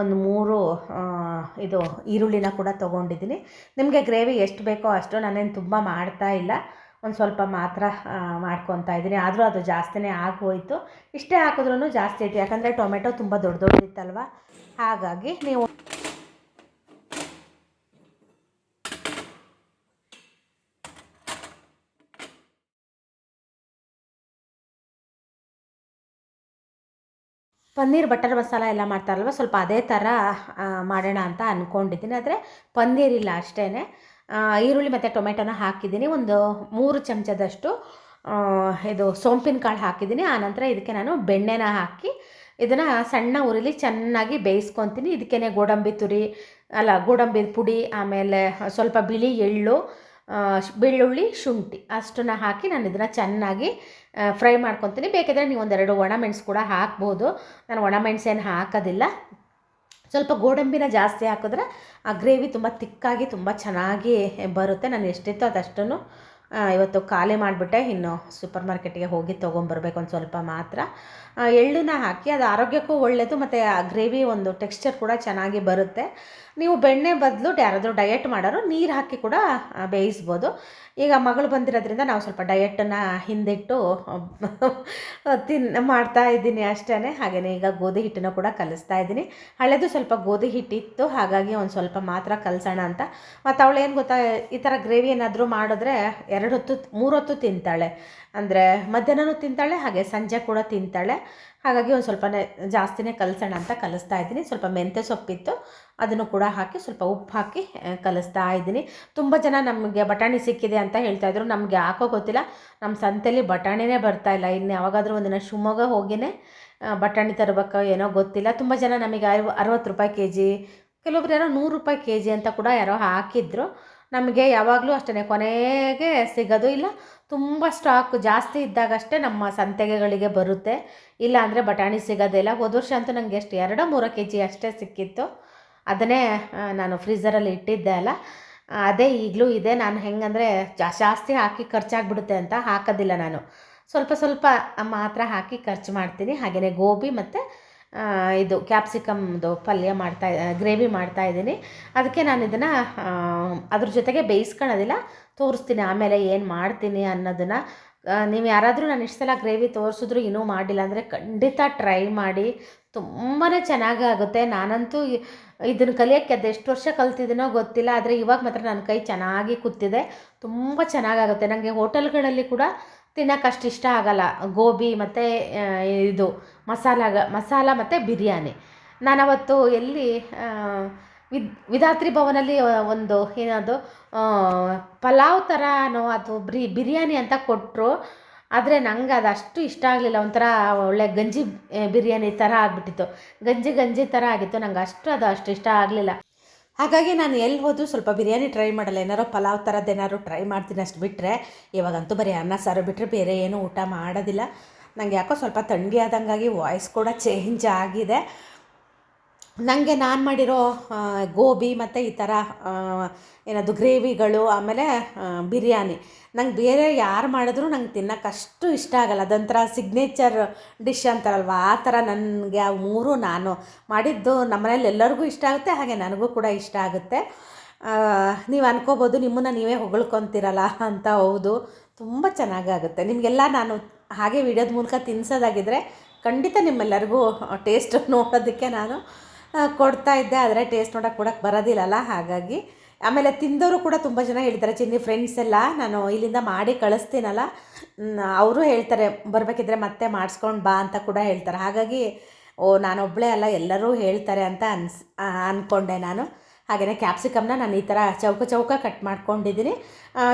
ಒಂದು ಮೂರು ಇದು ಈರುಳ್ಳಿನ ಕೂಡ ತೊಗೊಂಡಿದ್ದೀನಿ. ನಿಮಗೆ ಗ್ರೇವಿ ಎಷ್ಟು ಬೇಕೋ ಅಷ್ಟು ನಾನೇನು ತುಂಬ ಮಾಡ್ತಾ ಇಲ್ಲ. ಒಂದು ಸ್ವಲ್ಪ ಮಾತ್ರ ಮಾಡ್ಕೊತಾ ಇದ್ದೀನಿ. ಆದರೂ ಅದು ಜಾಸ್ತಿನೇ ಆಗೋಯಿತು. ಇಷ್ಟೇ ಹಾಕಿದ್ರೂ ಜಾಸ್ತಿ ಇತ್ತು. ಯಾಕಂದರೆ ಟೊಮೆಟೊ ತುಂಬ ದೊಡ್ಡ ದೊಡ್ಡದಿತ್ತಲ್ವ ಹಾಗಾಗಿ ನೀವು ಪನ್ನೀರ್ ಬಟರ್ ಮಸಾಲ ಎಲ್ಲ ಮಾಡ್ತಾರಲ್ವ? ಸ್ವಲ್ಪ ಅದೇ ಥರ ಮಾಡೋಣ ಅಂತ ಅಂದ್ಕೊಂಡಿದ್ದೀನಿ ಆದರೆ ಪನ್ನೀರ್ ಇಲ್ಲ ಅಷ್ಟೇ ಈರುಳ್ಳಿ ಮತ್ತು ಟೊಮೆಟೊನ ಹಾಕಿದ್ದೀನಿ. ಒಂದು ಮೂರು ಚಮಚದಷ್ಟು ಇದು ಸೋಂಪಿನ ಕಾಳು ಹಾಕಿದ್ದೀನಿ ಆನಂತರ ಇದಕ್ಕೆ ನಾನು ಬೆಣ್ಣೆನ ಹಾಕಿ ಇದನ್ನು ಸಣ್ಣ ಉರಿಲಿ ಚೆನ್ನಾಗಿ ಬೇಯಿಸ್ಕೊತೀನಿ. ಇದಕ್ಕೇ ಗೋಡಂಬಿ ತುರಿ, ಅಲ್ಲ ಗೋಡಂಬಿ ಪುಡಿ, ಆಮೇಲೆ ಸ್ವಲ್ಪ ಬಿಳಿ ಎಳ್ಳು ಬೆಳ್ಳುಳ್ಳಿ, ಶುಂಠಿ ಅಷ್ಟನ್ನು ಹಾಕಿ ನಾನು ಇದನ್ನು ಚೆನ್ನಾಗಿ ಫ್ರೈ ಮಾಡ್ಕೊತೀನಿ. ಬೇಕಿದ್ರೆ ನೀವು ಒಂದೆರಡು ಒಣಮೆಣಸು ಕೂಡ ಹಾಕ್ಬೋದು. ನಾನು ಒಣಮೆಣಸೇನು ಹಾಕೋದಿಲ್ಲ. ಸ್ವಲ್ಪ ಗೋಡಂಬಿನ ಜಾಸ್ತಿ ಹಾಕಿದ್ರೆ ಆ ಗ್ರೇವಿ ತುಂಬ ತಿಕ್ಕಾಗಿ ತುಂಬ ಚೆನ್ನಾಗಿ ಬರುತ್ತೆ. ನಾನು ಎಷ್ಟಿತ್ತೋ ಅದಷ್ಟನ್ನು ಇವತ್ತು ಖಾಲಿ ಮಾಡಿಬಿಟ್ಟೆ. ಇನ್ನು ಸೂಪರ್ ಮಾರ್ಕೆಟಿಗೆ ಹೋಗಿ ತೊಗೊಂಬರ್ಬೇಕು ಒಂದು ಸ್ವಲ್ಪ ಮಾತ್ರ. ಎಳ್ಳನ್ನ ಹಾಕಿ ಅದು ಆರೋಗ್ಯಕ್ಕೂ ಒಳ್ಳೆಯದು ಮತ್ತು ಆ ಗ್ರೇವಿ ಒಂದು ಟೆಕ್ಸ್ಚರ್ ಕೂಡ ಚೆನ್ನಾಗಿ ಬರುತ್ತೆ. ನೀವು ಬೆಣ್ಣೆ ಬದಲು ಯಾರಾದರೂ ಡಯಟ್ ಮಾಡೋರು ನೀರು ಹಾಕಿ ಕೂಡ ಬೇಯಿಸ್ಬೋದು. ಈಗ ಮಗಳು ಬಂದಿರೋದ್ರಿಂದ ನಾವು ಸ್ವಲ್ಪ ಡಯಟನ್ನು ಹಿಂದಿಟ್ಟು ತಿನ್, ಮಾಡ್ತಾ ಇದ್ದೀನಿ ಅಷ್ಟೇ ಹಾಗೆಯೇ ಈಗ ಗೋಧಿ ಹಿಟ್ಟನ್ನು ಕೂಡ ಕಲಿಸ್ತಾ ಇದ್ದೀನಿ. ಹಳೆದು ಸ್ವಲ್ಪ ಗೋಧಿ ಹಿಟ್ಟಿತ್ತು ಹಾಗಾಗಿ ಒಂದು ಸ್ವಲ್ಪ ಮಾತ್ರ ಕಲಿಸೋಣ ಅಂತ. ಮತ್ತು ಅವಳು ಏನು ಗೊತ್ತಾ, ಈ ಥರ ಗ್ರೇವಿ ಏನಾದರೂ ಮಾಡಿದ್ರೆ ಎರಡು ಹೊತ್ತು, ಮೂರು ಹೊತ್ತು ತಿಂತಾಳೆ. ಅಂದರೆ ಮಧ್ಯಾಹ್ನನೂ ತಿಂತಾಳೆ, ಹಾಗೆ ಸಂಜೆ ಕೂಡ ತಿಂತಾಳೆ. ಹಾಗಾಗಿ ಒಂದು ಸ್ವಲ್ಪನೇ ಜಾಸ್ತಿನೇ ಕಲಿಸೋಣ ಅಂತ ಕಲಿಸ್ತಾ ಇದ್ದೀನಿ. ಸ್ವಲ್ಪ ಮೆಂತ್ಯ ಸೊಪ್ಪಿತ್ತು, ಅದನ್ನು ಕೂಡ ಹಾಕಿ ಸ್ವಲ್ಪ ಉಪ್ಪು ಹಾಕಿ ಕಲಿಸ್ತಾ ಇದ್ದೀನಿ. ತುಂಬ ಜನ ನಮಗೆ ಬಟಾಣಿ ಸಿಕ್ಕಿದೆ ಅಂತ ಹೇಳ್ತಾ ಇದ್ರು. ನಮಗೆ ಹಾಕೋ ಗೊತ್ತಿಲ್ಲ. ನಮ್ಮ ಸಂತೆಯಲ್ಲಿ ಬಟಾಣಿನೇ ಬರ್ತಾ ಇಲ್ಲ. ಇನ್ನು ಯಾವಾಗಾದರೂ ಒಂದಿನ ಶಿವಮೊಗ್ಗ ಹೋಗಿನೇ ಬಟಾಣಿ ತರಬೇಕೋ ಏನೋ ಗೊತ್ತಿಲ್ಲ. ತುಂಬ ಜನ ನಮಗೆ ಅರವ, ಅರವತ್ತು ರೂಪಾಯಿ ಕೆ ಜಿ ಕೆಲವೊಬ್ರು ಯಾರೋ ನೂರು ರೂಪಾಯಿ ಕೆ ಜಿ ಅಂತ ಕೂಡ ಯಾರೋ ಹಾಕಿದ್ರು. ನಮಗೆ ಯಾವಾಗಲೂ ಅಷ್ಟೇ ಕೊನೆಗೆ ಸಿಗೋದು ಇಲ್ಲ. ತುಂಬ ಸ್ಟಾಕ್ ಜಾಸ್ತಿ ಇದ್ದಾಗಷ್ಟೇ ನಮ್ಮ ಸಂತೆಗೆಗಳಿಗೆ ಬರುತ್ತೆ. ಇಲ್ಲ ಅಂದರೆ ಬಟಾಣಿ ಸಿಗೋದಿಲ್ಲ ಹೋದ ವರ್ಷ ಅಂತೂ ನನಗೆ ಎಷ್ಟು ಎರಡೋ ಮೂರು ಕೆ ಜಿ ಅಷ್ಟೇ ಸಿಕ್ಕಿತ್ತು. ಅದನ್ನೇ ನಾನು ಫ್ರೀಝರಲ್ಲಿ ಇಟ್ಟಿದ್ದೆ ಅಲ್ಲ. ಅದೇ ಈಗಲೂ ಇದೆ. ನಾನು ಹೆಂಗಂದರೆ ಜಾಸ್ತಿ ಹಾಕಿ ಖರ್ಚಾಗ್ಬಿಡುತ್ತೆ ಅಂತ ಹಾಕೋದಿಲ್ಲ ನಾನು. ಸ್ವಲ್ಪ ಸ್ವಲ್ಪ ಮಾತ್ರ ಹಾಕಿ ಖರ್ಚು ಮಾಡ್ತೀನಿ. ಹಾಗೆಯೇ ಗೋಬಿ ಮತ್ತು ಇದು ಕ್ಯಾಪ್ಸಿಕಮ್ದು ಪಲ್ಯ ಮಾಡ್ತಾ ಗ್ರೇವಿ ಮಾಡ್ತಾ ಇದ್ದೀನಿ. ಅದಕ್ಕೆ ನಾನು ಇದನ್ನು ಅದ್ರ ಜೊತೆಗೆ ಬೇಯಿಸ್ಕೊಳ್ಳೋದಿಲ್ಲ, ತೋರಿಸ್ತೀನಿ. ಆಮೇಲೆ ಏನು ಮಾಡ್ತೀನಿ ಅನ್ನೋದನ್ನು ನೀವು ಯಾರಾದರೂ ನಾನು ಇಷ್ಟು ಸಲ ಗ್ರೇವಿ ತೋರಿಸಿದ್ರು ಇನ್ನೂ ಮಾಡಿಲ್ಲ ಅಂದರೆ ಖಂಡಿತ ಟ್ರೈ ಮಾಡಿ. ತುಂಬಾ ಚೆನ್ನಾಗಾಗುತ್ತೆ ನಾನಂತೂ ಇದನ್ನು ಕಲಿಯೋಕ್ಕೆ ಅದು ಎಷ್ಟು ವರ್ಷ ಕಲ್ತಿದ್ದೀನೋ ಗೊತ್ತಿಲ್ಲ, ಆದರೆ ಇವಾಗ ಮಾತ್ರ ನನ್ನ ಕೈ ಚೆನ್ನಾಗಿ ಕೂತಿದೆ. ತುಂಬ ಚೆನ್ನಾಗಾಗುತ್ತೆ ನನಗೆ ಹೋಟೆಲ್ಗಳಲ್ಲಿ ಕೂಡ ತಿನ್ನೋಕೆ ಅಷ್ಟು ಇಷ್ಟ ಆಗಲ್ಲ. ಗೋಬಿ ಮತ್ತು ಇದು ಮಸಾಲ ಮಸಾಲ ಮತ್ತು ಬಿರಿಯಾನಿ. ನಾನು ಅವತ್ತು ಎಲ್ಲಿ ವಿದ್, ವಿಧಾತ್ರಿ ಭವನಲ್ಲಿ ಒಂದು ಏನದು ಪಲಾವ್ ಥರನೋ ಅದು ಬ್ರಿ, ಬಿರಿಯಾನಿ ಅಂತ ಕೊಟ್ಟರು ಆದರೆ ನಂಗೆ ಅದು ಅಷ್ಟು ಇಷ್ಟ ಆಗಲಿಲ್ಲ. ಒಂಥರ ಒಳ್ಳೆ ಗಂಜಿ ಬಿರಿಯಾನಿ ಥರ ಆಗಿಬಿಟ್ಟಿತ್ತು. ಗಂಜಿ ಗಂಜಿ ಥರ ಆಗಿತ್ತು. ನಂಗೆ ಅಷ್ಟು ಅದು ಅಷ್ಟು ಇಷ್ಟ ಆಗಲಿಲ್ಲ. ಹಾಗಾಗಿ ನಾನು ಎಲ್ಲಿ ಹೋದರೂ ಸ್ವಲ್ಪ ಬಿರಿಯಾನಿ ಟ್ರೈ ಮಾಡಲ್ಲ. ಏನಾರೋ ಪಲಾವ್ ಥರದ್ದು ಏನಾದ್ರು ಟ್ರೈ ಮಾಡ್ತೀನಿ ಅಷ್ಟು ಬಿಟ್ಟರೆ ಇವಾಗಂತೂ ಬರೀ ಅನ್ನ, ಸಾರು ಬಿಟ್ಟರೆ ಬೇರೆ ಏನೂ ಊಟ ಮಾಡೋದಿಲ್ಲ. ನನಗೆ ಯಾಕೋ ಸ್ವಲ್ಪ ಥಂಡಿ ಆದಂಗಾಗಿ ವಾಯ್ಸ್ ಕೂಡ ಚೇಂಜ್ ಆಗಿದೆ. ನನಗೆ ನಾನು ಮಾಡಿರೋ ಗೋಬಿ ಮತ್ತು ಈ ಥರ ಏನದು ಗ್ರೇವಿಗಳು, ಆಮೇಲೆ ಬಿರಿಯಾನಿ. ನಂಗೆ ಬೇರೆ ಯಾರು ಮಾಡಿದ್ರು ನಂಗೆ ತಿನ್ನೋಕೆ ಅಷ್ಟು ಇಷ್ಟ ಆಗಲ್ಲ. ಅದೊಂಥರ ಸಿಗ್ನೇಚರ್ ಡಿಶ್ ಅಂತಾರಲ್ವ? ಆ ಥರ ನನಗೆ ಆ ಮೂರು ನಾನು ಮಾಡಿದ್ದು ನಮ್ಮನೇಲಿ ಎಲ್ಲರಿಗೂ ಇಷ್ಟ ಆಗುತ್ತೆ, ಹಾಗೆ ನನಗೂ ಕೂಡ ಇಷ್ಟ ಆಗುತ್ತೆ. ನೀವು ಅನ್ಕೋಬೋದು ನಿಮ್ಮನ್ನು ನೀವೇ ಹೊಗಳ್ಕೊತಿರಲ್ಲ ಅಂತ ಹೌದು. ತುಂಬ ಚೆನ್ನಾಗಾಗುತ್ತೆ. ನಿಮಗೆಲ್ಲ ನಾನು ಹಾಗೆ ವಿಡಿಯೋದ ಮೂಲಕ ತಿನ್ಸೋದಾಗಿದ್ದರೆ ಖಂಡಿತ ನಿಮ್ಮೆಲ್ಲರಿಗೂ ಟೇಸ್ಟ್ ನೋಡೋದಕ್ಕೆ ನಾನು ಕೊಡ್ತಾ ಇದ್ದೆ. ಆದರೆ ಟೇಸ್ಟ್ ನೋಡೋಕೆ ಕೊಡೋಕ್ಕೆ ಬರೋದಿಲ್ಲಲ್ಲ, ಹಾಗಾಗಿ. ಆಮೇಲೆ ತಿಂದವರು ಕೂಡ ತುಂಬ ಜನ ಹೇಳ್ತಾರೆ ಚಿನ್ನಿ ಫ್ರೆಂಡ್ಸ್ ಎಲ್ಲ, ನಾನು ಇಲ್ಲಿಂದ ಮಾಡಿ ಕಳಿಸ್ತೀನಲ್ಲ. ಅವರು ಹೇಳ್ತಾರೆ, ಬರಬೇಕಿದ್ರೆ ಮತ್ತೆ ಮಾಡಿಸ್ಕೊಂಡು ಬಾ ಅಂತ ಕೂಡ ಹೇಳ್ತಾರೆ. ಹಾಗಾಗಿ, ಓ ನಾನೊಬ್ಬಳೇ ಅಲ್ಲ, ಎಲ್ಲರೂ ಹೇಳ್ತಾರೆ ಅಂತ ಅನ್ಸ್ ಅಂದ್ಕೊಂಡೆ ನಾನು. ಹಾಗೆಯೇ ಕ್ಯಾಪ್ಸಿಕಮ್ನ ನಾನು ಈ ಥರ ಚೌಕ ಚೌಕ ಕಟ್ ಮಾಡ್ಕೊಂಡಿದ್ದೀನಿ.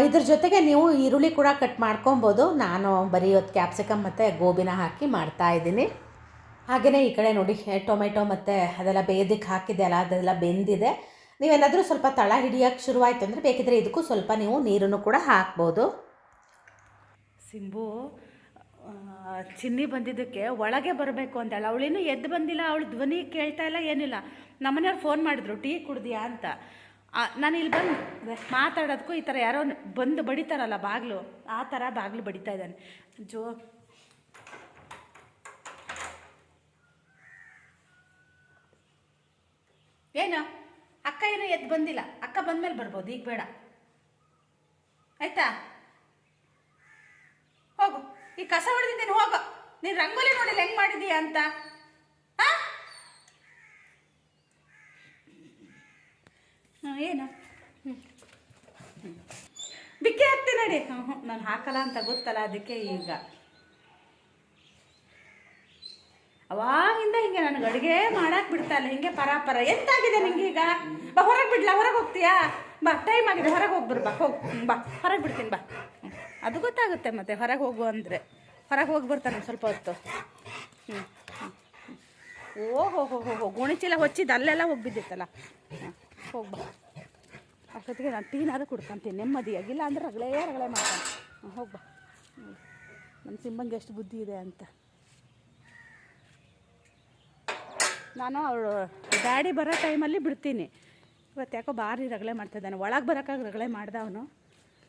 ಇದ್ರ ಜೊತೆಗೆ ನೀವು ಈರುಳ್ಳಿ ಕೂಡ ಕಟ್ ಮಾಡ್ಕೊಬೋದು. ನಾನು ಬರೀ ಇವತ್ತು ಕ್ಯಾಪ್ಸಿಕಮ್ ಮತ್ತು ಗೋಬಿನ ಹಾಕಿ ಮಾಡ್ತಾ ಇದ್ದೀನಿ. ಹಾಗೆಯೇ ಈ ಕಡೆ ನೋಡಿ ಟೊಮೆಟೊ ಮತ್ತು ಅದೆಲ್ಲ ಬೇಯದಕ್ಕೆ ಹಾಕಿದೆ ಅಲ್ಲ, ಅದೆಲ್ಲ ಬೆಂದಿದೆ. ನೀವೇನಾದರೂ ಸ್ವಲ್ಪ ತಳ ಹಿಡಿಯೋಕ್ಕೆ ಶುರುವಾಯಿತು ಅಂದರೆ ಬೇಕಿದ್ರೆ ಇದಕ್ಕೂ ಸ್ವಲ್ಪ ನೀವು ನೀರನ್ನು ಕೂಡ ಹಾಕ್ಬೋದು. ಸಿಂಬು ಚಿನ್ನಿ ಬಂದಿದ್ದಕ್ಕೆ ಒಳಗೆ ಬರಬೇಕು ಅಂತೇಳಿ ಅವಳೇನು ಎದ್ದು ಬಂದಿಲ್ಲ, ಅವಳು ಧ್ವನಿ ಕೇಳ್ತಾ ಇಲ್ಲ, ಏನಿಲ್ಲ. ನಮ್ಮನೆಯವ್ರು ಫೋನ್ ಮಾಡಿದ್ರು, ಟೀ ಕುಡ್ದಿಯಾ? ಅಂತ. ನಾನು ಇಲ್ಲಿ ಬಂದು ಮಾತಾಡೋದಕ್ಕೂ ಈ ಥರ ಯಾರೋ ಬಂದು ಬಡಿತಾರಲ್ಲ ಬಾಗಿಲು, ಆ ಥರ ಬಾಗಿಲು ಬಡಿತಾ ಇದ್ದಾನೆ. ಜೋ, ಏನು? ಅಕ್ಕ ಏನೋ ಎದ್ದು ಬಂದಿಲ್ಲ. ಅಕ್ಕ ಬಂದ್ಮೇಲೆ ಬರ್ಬೋದು, ಈಗ ಬೇಡ. ಆಯ್ತಾ? ಹೋಗು. ಈ ಕಸ ಹೊಡೆದಿದ್ದೀನಿ ಹೋಗು. ನೀನು ರಂಗೋಲಿ ನೋಡಿಲ್ಲ ಹೆಂಗ್ ಮಾಡಿದೀಯ ಅಂತ? ಏನು? ಬಿಕ್ಕೆ ಹಾಕ್ತೀನಿ ನಡಿ. ನಾನು ಹಾಕಲ್ಲ ಅಂತ ಗೊತ್ತಲ್ಲ ಅದಕ್ಕೆ ಈಗ. ಅವಾಗಿಂದ ಹಿಂಗೆ ನನಗೆ ಅಡುಗೆ ಮಾಡಕ್ ಬಿಡ್ತಾಯಿಲ್ಲ ಹಿಂಗೆ ಪರಾಪರ ಪರ. ಎಂತಾಗಿದೆ ನಿಂಗೆ ಈಗ? ಬಾ, ಹೊರಗೆ ಬಿಡ್ಲಾ? ಹೊರಗೆ ಹೋಗ್ತೀಯಾ? ಬಾ ಟೈಮ್ ಆಗಿದೆ. ಹೊರಗೆ ಹೋಗ್ಬರ್ ಬಾ, ಹೋಗ್. ಬಾ. ಹೊರಗೆ ಬಿಡ್ತೀನಿ. ಬಾ. ಅದು ಗೊತ್ತಾಗುತ್ತೆ ಮತ್ತೆ ಹೊರಗೆ ಹೋಗು ಅಂದರೆ. ಹೊರಗೆ ಹೋಗಿ ಬರ್ತಾನೆ ಸ್ವಲ್ಪ ಹೊತ್ತು. ಹ್ಞೂ ಓಹೋ ಹೋ ಹೋ ಹೋ ಗೋಣಿಚೀಲ ಹೊಚ್ಚಿದ್ದು ಅಲ್ಲೆಲ್ಲ ಹೋಗ್ಬಿದ್ದಿತ್ತಲ್ಲ. ಹಾಂ ಹೋಗ್ಬಾ ಅಷ್ಟೊತ್ತಿಗೆ ನಾನು ಟೀನಾದ್ರೂ ಕುಡ್ಕೊಂತೀನಿ ನೆಮ್ಮದಿಯಾಗಿಲ್ಲ ಅಂದ್ರೆ ರಗಳೆ ರಗಳೆ ಮಾಡ್ತಾನೆ. ಹ್ಞೂ ಹೋಗ್ಬಾ ನಮ್ಮ ಸಿಂಬಂಗೆ ಎಷ್ಟು ಬುದ್ಧಿ ಇದೆ ಅಂತ. ನಾನು ಅವಳು ಡ್ಯಾಡಿ ಬರೋ ಟೈಮಲ್ಲಿ ಬಿಡ್ತೀನಿ. ಇವತ್ತು ಯಾಕೋ ಭಾರಿ ರಗಳೆ ಮಾಡ್ತಿದ್ದಾನೆ. ಒಳಗೆ ಬರೋಕ್ಕಾಗಿ ರಗಳೆ ಮಾಡ್ದ ಅವನು.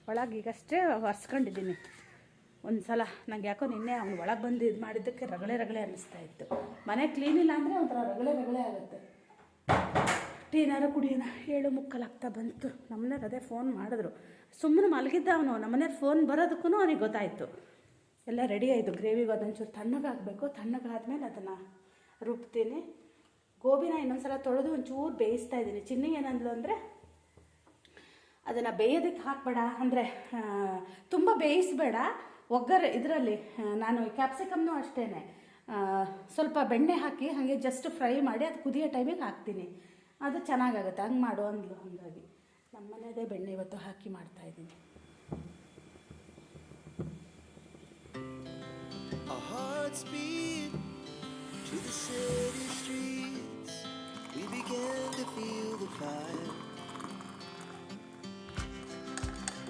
ಒಳಗೆ ಈಗಷ್ಟೇ ಒರೆಸ್ಕೊಂಡಿದ್ದೀನಿ. ಒಂದು ಸಲ ನಂಗೆ ಯಾಕೋ ನಿನ್ನೆ ಅವ್ನು ಒಳಗೆ ಬಂದು ಇದು ಮಾಡಿದ್ದಕ್ಕೆ ರಗಳೆ ರಗಳೆ ಅನ್ನಿಸ್ತಾ ಇತ್ತು. ಮನೆ ಕ್ಲೀನ್ ಇಲ್ಲ ಅಂದರೆ ಒಂಥರ ರಗಳೆ ರಗಳೆ ಆಗುತ್ತೆ. ಟೀನಾರು ಕುಡಿಯೋಣ. ಏಳು ಮುಕ್ಕಲಾಗ್ತಾ ಬಂತು. ನಮ್ಮನೆಯವ್ರು ಅದೇ ಫೋನ್ ಮಾಡಿದ್ರು. ಸುಮ್ಮನೆ ಮಲಗಿದ್ದ ಅವನು. ನಮ್ಮನೇರು ಫೋನ್ ಬರೋದಕ್ಕೂ ಅವನಿಗೆ ಗೊತ್ತಾಯಿತು. ಎಲ್ಲ ರೆಡಿ ಆಯಿತು. ಗ್ರೇವಿಗೆ ಅದೊಂಚೂರು ತಣ್ಣಗಾಗಬೇಕು. ತಣ್ಣಗಾದ್ಮೇಲೆ ಅದನ್ನು ರುಬ್ತೀನಿ. ಗೋಬಿನ ಇನ್ನೊಂದ್ಸಲ ತೊಳೆದು ಒಂಚೂರು ಬೇಯಿಸ್ತಾ ಇದ್ದೀನಿ. ಚಿನ್ನಿ ಏನಂದ್ಲು ಅಂದರೆ ಅದನ್ನು ಬೇಯೋದಕ್ಕೆ ಹಾಕಬೇಡ ಅಂದರೆ ತುಂಬ ಬೇಯಿಸಬೇಡ. ಒಗ್ಗರ ಇದರಲ್ಲಿ ನಾನು ಕ್ಯಾಪ್ಸಿಕಮ್ನು ಅಷ್ಟೇ ಸ್ವಲ್ಪ ಬೆಣ್ಣೆ ಹಾಕಿ ಹಾಗೆ ಜಸ್ಟ್ ಫ್ರೈ ಮಾಡಿ ಅದು ಕುದಿಯೋ ಟೈಮಿಗೆ ಹಾಕ್ತೀನಿ. ಅದು ಚೆನ್ನಾಗಾಗುತ್ತೆ. ಹಂಗೆ ಮಾಡು ಅಂದ್ಲು ಹಾಗಾಗಿ. ನಮ್ಮ ಮನೆಯದೇ ಬೆಣ್ಣೆ ಇವತ್ತು ಹಾಕಿ ಮಾಡ್ತಾಯಿದ್ದೀನಿ to the city streets. We began to feel the fire.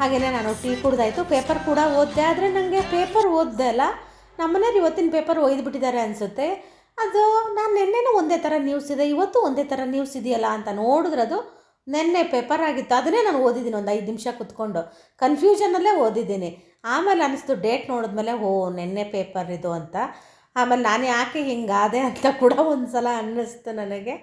ಹಾಗೆಯೇ ನಾನು ಟೀ ಕುಡ್ದಾಯ್ತು. ಪೇಪರ್ ಕೂಡ ಓದಿದೆ. ಆದರೆ ನನಗೆ ಪೇಪರ್ ಓದ್ದೆ ಅಲ್ಲ. ನಮ್ಮನೇಲಿ ಇವತ್ತಿನ ಪೇಪರ್ ಒಯ್ದುಬಿಟ್ಟಿದ್ದಾರೆ ಅನಿಸುತ್ತೆ. ಅದು ನಾನು ನಿನ್ನೆನೂ ಒಂದೇ ಥರ ನ್ಯೂಸ್ ಇದೆ. ಇವತ್ತು ಒಂದೇ ಥರ ನ್ಯೂಸ್ ಇದೆಯಲ್ಲ ಅಂತ ನೋಡಿದ್ರೆ ಅದು ನಿನ್ನೆ ಪೇಪರ್ ಆಗಿತ್ತು. ಅದನ್ನೇ ನಾನು ಓದಿದ್ದೀನಿ ಒಂದು ಐದು ನಿಮಿಷ ಕುತ್ಕೊಂಡು. ಕನ್ಫ್ಯೂಷನಲ್ಲೇ ಓದಿದ್ದೀನಿ. ಆಮೇಲೆ ಅನ್ನಿಸ್ತು ಡೇಟ್ ನೋಡಿದ್ಮೇಲೆ ಓ ನಿನ್ನೆ ಪೇಪರ್ ಇದು ಅಂತ. ಆಮೇಲೆ ನಾನು ಯಾಕೆ ಹಿಂಗಾದೆ ಅಂತ ಕೂಡ ಒಂದು ಸಲ ಅನ್ನಿಸ್ತು ನನಗೆ.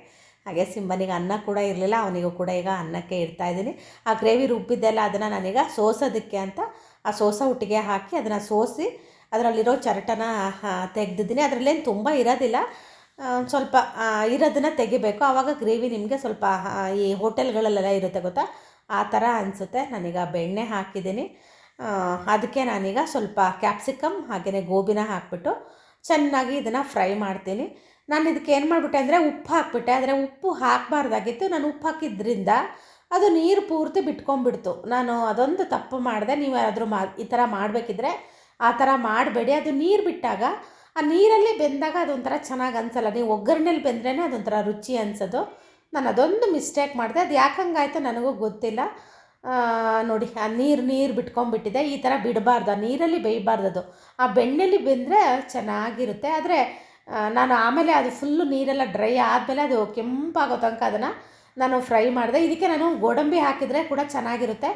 ಹಾಗೆ ಸಿಂಬನಿಗೆ ಅನ್ನ ಕೂಡ ಇರಲಿಲ್ಲ, ಅವನಿಗೂ ಕೂಡ ಈಗ ಅನ್ನಕ್ಕೆ ಇಡ್ತಾ ಇದ್ದೀನಿ. ಆ ಗ್ರೇವಿ ರುಬ್ಬಿದ್ದೆಲ್ಲ ಅದನ್ನು ನಾನೀಗ ಸೋಸೋದಕ್ಕೆ ಅಂತ ಆ ಸೋಸ ಹುಟ್ಟಿಗೆ ಹಾಕಿ ಅದನ್ನು ಸೋಸಿ ಅದರಲ್ಲಿರೋ ಚರಟನ ತೆಗೆದಿದ್ದೀನಿ. ಅದರಲ್ಲೇನು ತುಂಬ ಇರೋದಿಲ್ಲ. ಸ್ವಲ್ಪ ಇರೋದನ್ನು ತೆಗಿಬೇಕು. ಆವಾಗ ಗ್ರೇವಿ ನಿಮಗೆ ಸ್ವಲ್ಪ ಈ ಹೋಟೆಲ್ಗಳಲ್ಲೆಲ್ಲ ಇರುತ್ತೆ ಗೊತ್ತಾ? ಆ ಥರ ಅನಿಸುತ್ತೆ. ನಾನೀಗ ಬೆಣ್ಣೆ ಹಾಕಿದ್ದೀನಿ. ಅದಕ್ಕೆ ನಾನೀಗ ಸ್ವಲ್ಪ ಕ್ಯಾಪ್ಸಿಕಮ್ ಹಾಗೆಯೇ ಗೋಬಿನ ಹಾಕ್ಬಿಟ್ಟು ಚೆನ್ನಾಗಿ ಇದನ್ನು ಫ್ರೈ ಮಾಡ್ತೀನಿ. ನಾನು ಇದಕ್ಕೆ ಏನು ಮಾಡಿಬಿಟ್ಟೆ ಅಂದರೆ ಉಪ್ಪು ಹಾಕಿಬಿಟ್ಟೆ. ಆದರೆ ಉಪ್ಪು ಹಾಕಬಾರ್ದಾಗಿತ್ತು. ನಾನು ಉಪ್ಪು ಹಾಕಿದ್ರಿಂದ ಅದು ನೀರು ಪೂರ್ತಿ ಬಿಟ್ಕೊಂಡ್ಬಿಡ್ತು. ನಾನು ಅದೊಂದು ತಪ್ಪು ಮಾಡಿದೆ. ನೀವು ಯಾರಾದರೂ ಮಾ, ಈ ಥರ ಮಾಡಬೇಕಿದ್ರೆ ಆ ಥರ ಮಾಡಬೇಡಿ. ಅದು ನೀರು ಬಿಟ್ಟಾಗ ಆ ನೀರಲ್ಲಿ ಬೆಂದಾಗ ಅದೊಂಥರ ಚೆನ್ನಾಗಿ ಅನಿಸಲ್ಲ. ನೀವು ಒಗ್ಗರಣೆಲಿ ಬೆಂದ್ರೇ ಅದೊಂಥರ ರುಚಿ ಅನಿಸೋದು. ನಾನು ಅದೊಂದು ಮಿಸ್ಟೇಕ್ ಮಾಡಿದೆ. ಅದು ಯಾಕೆ ಹಂಗಾಯ್ತು ನನಗೂ ಗೊತ್ತಿಲ್ಲ. ನೋಡಿ, ಆ ನೀರು ನೀರು ಬಿಟ್ಕೊಂಡ್ಬಿಟ್ಟಿದೆ. ಈ ಥರ ಬಿಡಬಾರ್ದು. ಆ ನೀರಲ್ಲಿ ಬೇಯಬಾರ್ದು ಅದು ಆ ಬೆಣ್ಣೆಲಿ ಬೆಂದರೆ ಚೆನ್ನಾಗಿರುತ್ತೆ. ಆದರೆ ನಾನು ಆಮೇಲೆ ಅದು ಫುಲ್ಲು ನೀರೆಲ್ಲ ಡ್ರೈ ಆದಮೇಲೆ ಅದು ಕೆಂಪಾಗೋ ತನಕ ಅದನ್ನು ನಾನು ಫ್ರೈ ಮಾಡಿದೆ. ಇದಕ್ಕೆ ನಾನು ಗೋಡಂಬಿ ಹಾಕಿದರೆ ಕೂಡ ಚೆನ್ನಾಗಿರುತ್ತೆ.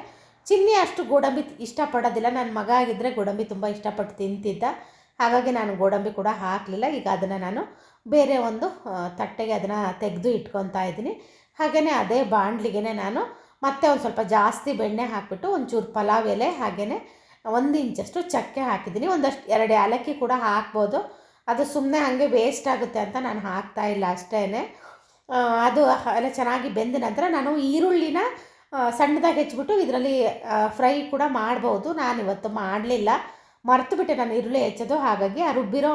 ಚಿನ್ನಿ ಅಷ್ಟು ಗೋಡಂಬಿ ಇಷ್ಟಪಡೋದಿಲ್ಲ. ನನ್ನ ಮಗ ಆಗಿದ್ದರೆ ಗೋಡಂಬಿ ತುಂಬ ಇಷ್ಟಪಟ್ಟು ತಿಂತಿದ್ದ. ಹಾಗಾಗಿ ನಾನು ಗೋಡಂಬಿ ಕೂಡ ಹಾಕಲಿಲ್ಲ. ಈಗ ಅದನ್ನು ನಾನು ಬೇರೆ ಒಂದು ತಟ್ಟೆಗೆ ಅದನ್ನು ತೆಗೆದು ಇಟ್ಕೊತಾ ಇದ್ದೀನಿ. ಹಾಗೆಯೇ ಅದೇ ಬಾಣಲಿಗೆ ನಾನು ಮತ್ತೆ ಒಂದು ಸ್ವಲ್ಪ ಜಾಸ್ತಿ ಬೆಣ್ಣೆ ಹಾಕಿಬಿಟ್ಟು ಒಂಚೂರು ಪಲಾವ್ ಎಲೆ ಹಾಗೆಯೇ ಒಂದು ಇಂಚಷ್ಟು ಚಕ್ಕೆ ಹಾಕಿದ್ದೀನಿ. ಒಂದಷ್ಟು ಎರಡು ಏಲಕ್ಕಿ ಕೂಡ ಹಾಕ್ಬೋದು. ಅದು ಸುಮ್ಮನೆ ಹಾಗೆ ವೇಸ್ಟ್ ಆಗುತ್ತೆ ಅಂತ ನಾನು ಹಾಕ್ತಾ ಇಲ್ಲ ಅಷ್ಟೇ ಅದು ಎಲ್ಲ ಚೆನ್ನಾಗಿ ಬೆಂದ ನಂತರ ನಾನು ಈರುಳ್ಳಿನ ಸಣ್ಣದಾಗಿ ಹೆಚ್ಚಿಬಿಟ್ಟು ಇದರಲ್ಲಿ ಫ್ರೈ ಕೂಡ ಮಾಡ್ಬೋದು. ನಾನು ಇವತ್ತು ಮಾಡಲಿಲ್ಲ. ಮರ್ತುಬಿಟ್ಟೆ ನಾನು ಈರುಳ್ಳಿ ಹೆಚ್ಚೋದು ಹಾಗಾಗಿ ಆ ರುಬ್ಬಿರೋ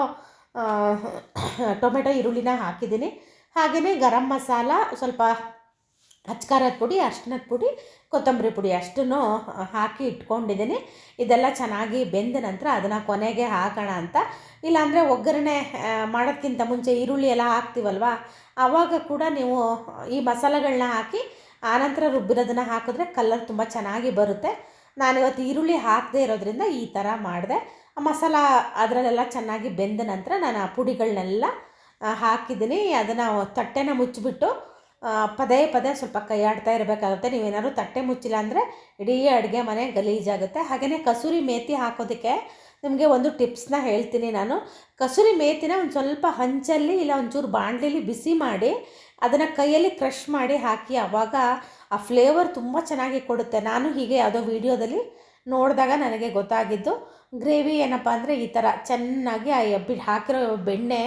ಟೊಮೆಟೊ ಈರುಳ್ಳಿನ ಹಾಕಿದ್ದೀನಿ. ಹಾಗೆಯೇ ಗರಂ ಮಸಾಲ, ಸ್ವಲ್ಪ ಅಚ್ಕಾರದ ಪುಡಿ ಅರ್ಶಿನದ ಪುಡಿ ಕೊತ್ತಂಬರಿ ಪುಡಿ ಅಷ್ಟನ್ನು ಹಾಕಿ ಇಟ್ಕೊಂಡಿದ್ದೀನಿ. ಇದೆಲ್ಲ ಚೆನ್ನಾಗಿ ಬೆಂದ ನಂತರ ಅದನ್ನು ಕೊನೆಗೆ ಹಾಕೋಣ ಅಂತ. ಇಲ್ಲಾಂದರೆ ಒಗ್ಗರಣೆ ಮಾಡೋದಕ್ಕಿಂತ ಮುಂಚೆ ಈರುಳ್ಳಿ ಎಲ್ಲ ಹಾಕ್ತೀವಲ್ವ? ಆವಾಗ ಕೂಡ ನೀವು ಈ ಮಸಾಲೆಗಳನ್ನ ಹಾಕಿ ಆನಂತರ ರುಬ್ಬಿರೋದನ್ನು ಹಾಕಿದ್ರೆ ಕಲರ್ ತುಂಬ ಚೆನ್ನಾಗಿ ಬರುತ್ತೆ. ನಾನು ಇವತ್ತು ಈರುಳ್ಳಿ ಹಾಕದೇ ಇರೋದ್ರಿಂದ ಈ ಥರ ಮಾಡಿದೆ. ಮಸಾಲ ಅದರಲ್ಲೆಲ್ಲ ಚೆನ್ನಾಗಿ ಬೆಂದ ನಂತರ ನಾನು ಆ ಪುಡಿಗಳನ್ನೆಲ್ಲ ಹಾಕಿದ್ದೀನಿ. ಅದನ್ನು ತಟ್ಟೆನ ಮುಚ್ಚಿಬಿಟ್ಟು ಪದೇ ಪದೇ ಸ್ವಲ್ಪ ಕೈ ಆಡ್ತಾ ಇರಬೇಕಾಗುತ್ತೆ. ನೀವೇನಾದ್ರು ತಟ್ಟೆ ಮುಚ್ಚಿಲ್ಲ ಅಂದರೆ ಇಡೀ ಅಡುಗೆ ಮನೆ ಗಲೀಜಾಗುತ್ತೆ. ಹಾಗೆಯೇ ಕಸೂರಿ ಮೇತಿ ಹಾಕೋದಕ್ಕೆ ನಿಮಗೆ ಒಂದು ಟಿಪ್ಸ್ನ ಹೇಳ್ತೀನಿ ನಾನು. ಕಸೂರಿ ಮೇಥಿನ ಒಂದು ಸ್ವಲ್ಪ ಹಂಚಲ್ಲಿ ಇಲ್ಲ ಒಂಚೂರು ಬಾಂಡ್ಲಿಲಿ ಬಿಸಿ ಮಾಡಿ ಅದನ್ನು ಕೈಯಲ್ಲಿ ಕ್ರಷ್ ಮಾಡಿ ಹಾಕಿ ಆವಾಗ ಆ ಫ್ಲೇವರ್ ತುಂಬ ಚೆನ್ನಾಗಿ ಕೊಡುತ್ತೆ. ನಾನು ಹೀಗೆ ಯಾವುದೋ ವೀಡಿಯೋದಲ್ಲಿ ನೋಡಿದಾಗ ನನಗೆ ಗೊತ್ತಾಗಿದ್ದು ಗ್ರೇವಿ ಏನಪ್ಪ ಅಂದರೆ ಈ ಥರ ಚೆನ್ನಾಗಿ ಆ ಎಬ್ಬಿ ಹಾಕಿರೋ ಬೆಣ್ಣೆ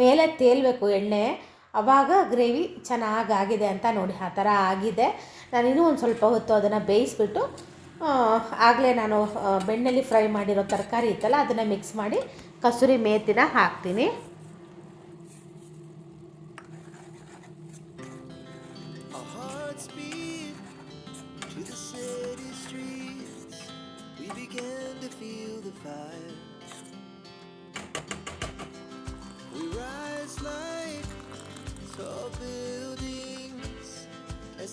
ಮೇಲೆ ತೇಲ್ಬೇಕು ಎಣ್ಣೆ. ಆವಾಗ ಗ್ರೇವಿ ಚೆನ್ನಾಗಾಗಿದೆ ಅಂತ ನೋಡಿ ಆ ಥರ ಆಗಿದೆ. ನಾನು ಇನ್ನೂ ಒಂದು ಸ್ವಲ್ಪ ಹೊತ್ತು ಅದನ್ನು ಬೇಯಿಸ್ಬಿಟ್ಟು ಆಗಲೇ ನಾನು ಬೆಣ್ಣೆಲಿ ಫ್ರೈ ಮಾಡಿರೋ ತರಕಾರಿ ಇತ್ತಲ್ಲ, ಅದನ್ನು ಮಿಕ್ಸ್ ಮಾಡಿ ಕಸೂರಿ ಮೇಥಿನ ಹಾಕ್ತೀನಿ.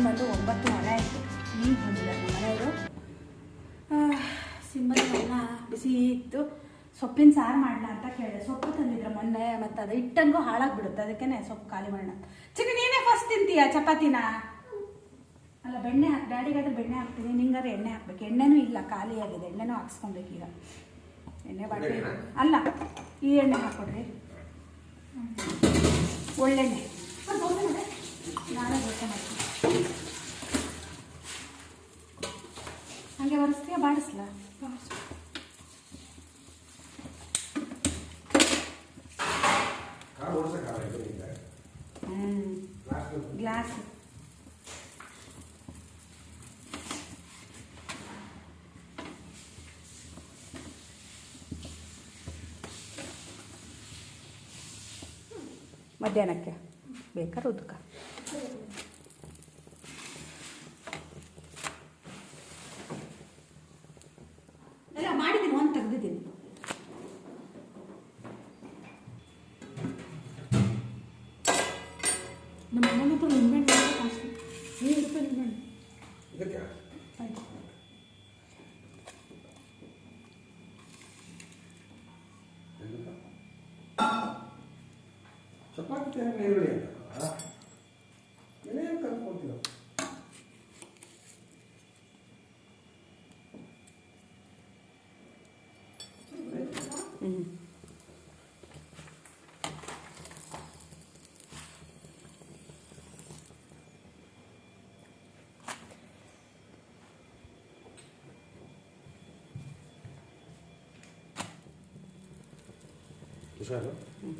time ಬಂದು ಒಂಬತ್ತು ಮನೆ ಆಯಿತು ಈಗ ಬಂದಿದ್ದಾರೆ ನಮ್ಮ ಮನೆಯವರು ಬಿಸಿ ಇತ್ತು. ಸೊಪ್ಪಿನ ಸಾರು ಮಾಡೋಣ ಅಂತ ಕೇಳಿದೆ. ಸೊಪ್ಪು ತಂದಿದ್ರೆ ಮೊನ್ನೆ ಮತ್ತು ಅದು ಇಟ್ಟಂಗೂ ಹಾಳಾಗ್ಬಿಡುತ್ತೆ. ಅದಕ್ಕೇನೆ ಸೊಪ್ಪು ಖಾಲಿ ಮಾಡೋಣ ಚಿಕ್ಕ ನೀನೇ ಫಸ್ಟ್ ತಿಂತೀಯ ಚಪಾತಿನ? ಅಲ್ಲ ಬೆಣ್ಣೆ ಹಾಕಿ ಡ್ಯಾಡಿಗಾದ್ರೆ ಬೆಣ್ಣೆ ಹಾಕ್ತೀನಿ. ನಿಂಗಾದ್ರೆ ಎಣ್ಣೆ ಹಾಕ್ಬೇಕು. ಎಣ್ಣೆನೂ ಇಲ್ಲ ಖಾಲಿ ಆಗಿದೆ. ಎಣ್ಣೆನೂ ಹಾಕ್ಸ್ಕೊಬೇಕು ಈಗ. ಎಣ್ಣೆ ಬಾಟ್ಲಿ ಅಲ್ಲ ಈ ಎಣ್ಣೆ ಹಾಕ್ಕೊಡ್ರಿ. ಒಳ್ಳೆಣ್ಣೆ? ನಾನೇ ದೋಸೆ ಮಾಡ್ತೀನಿ. ಹಂಗೆ ಒರೆಸ್ತೀಯ? ಬಾಡಿಸ್ಲಾ? ಗ್ಲಾಸ್. ಮಧ್ಯಾಹ್ನಕ್ಕೆ ಬೇಕಾದ್ರೆ ಉದ್ಕ ಚಪಾತಿ ತಿನ್ನಕ್ಕೆ ಈರುಳ್ಳಿ ಅಂತ ಏನೇನು ಕಲ್ತ್ಕೊಳ್ತೀವಿ ಹ್ಞೂ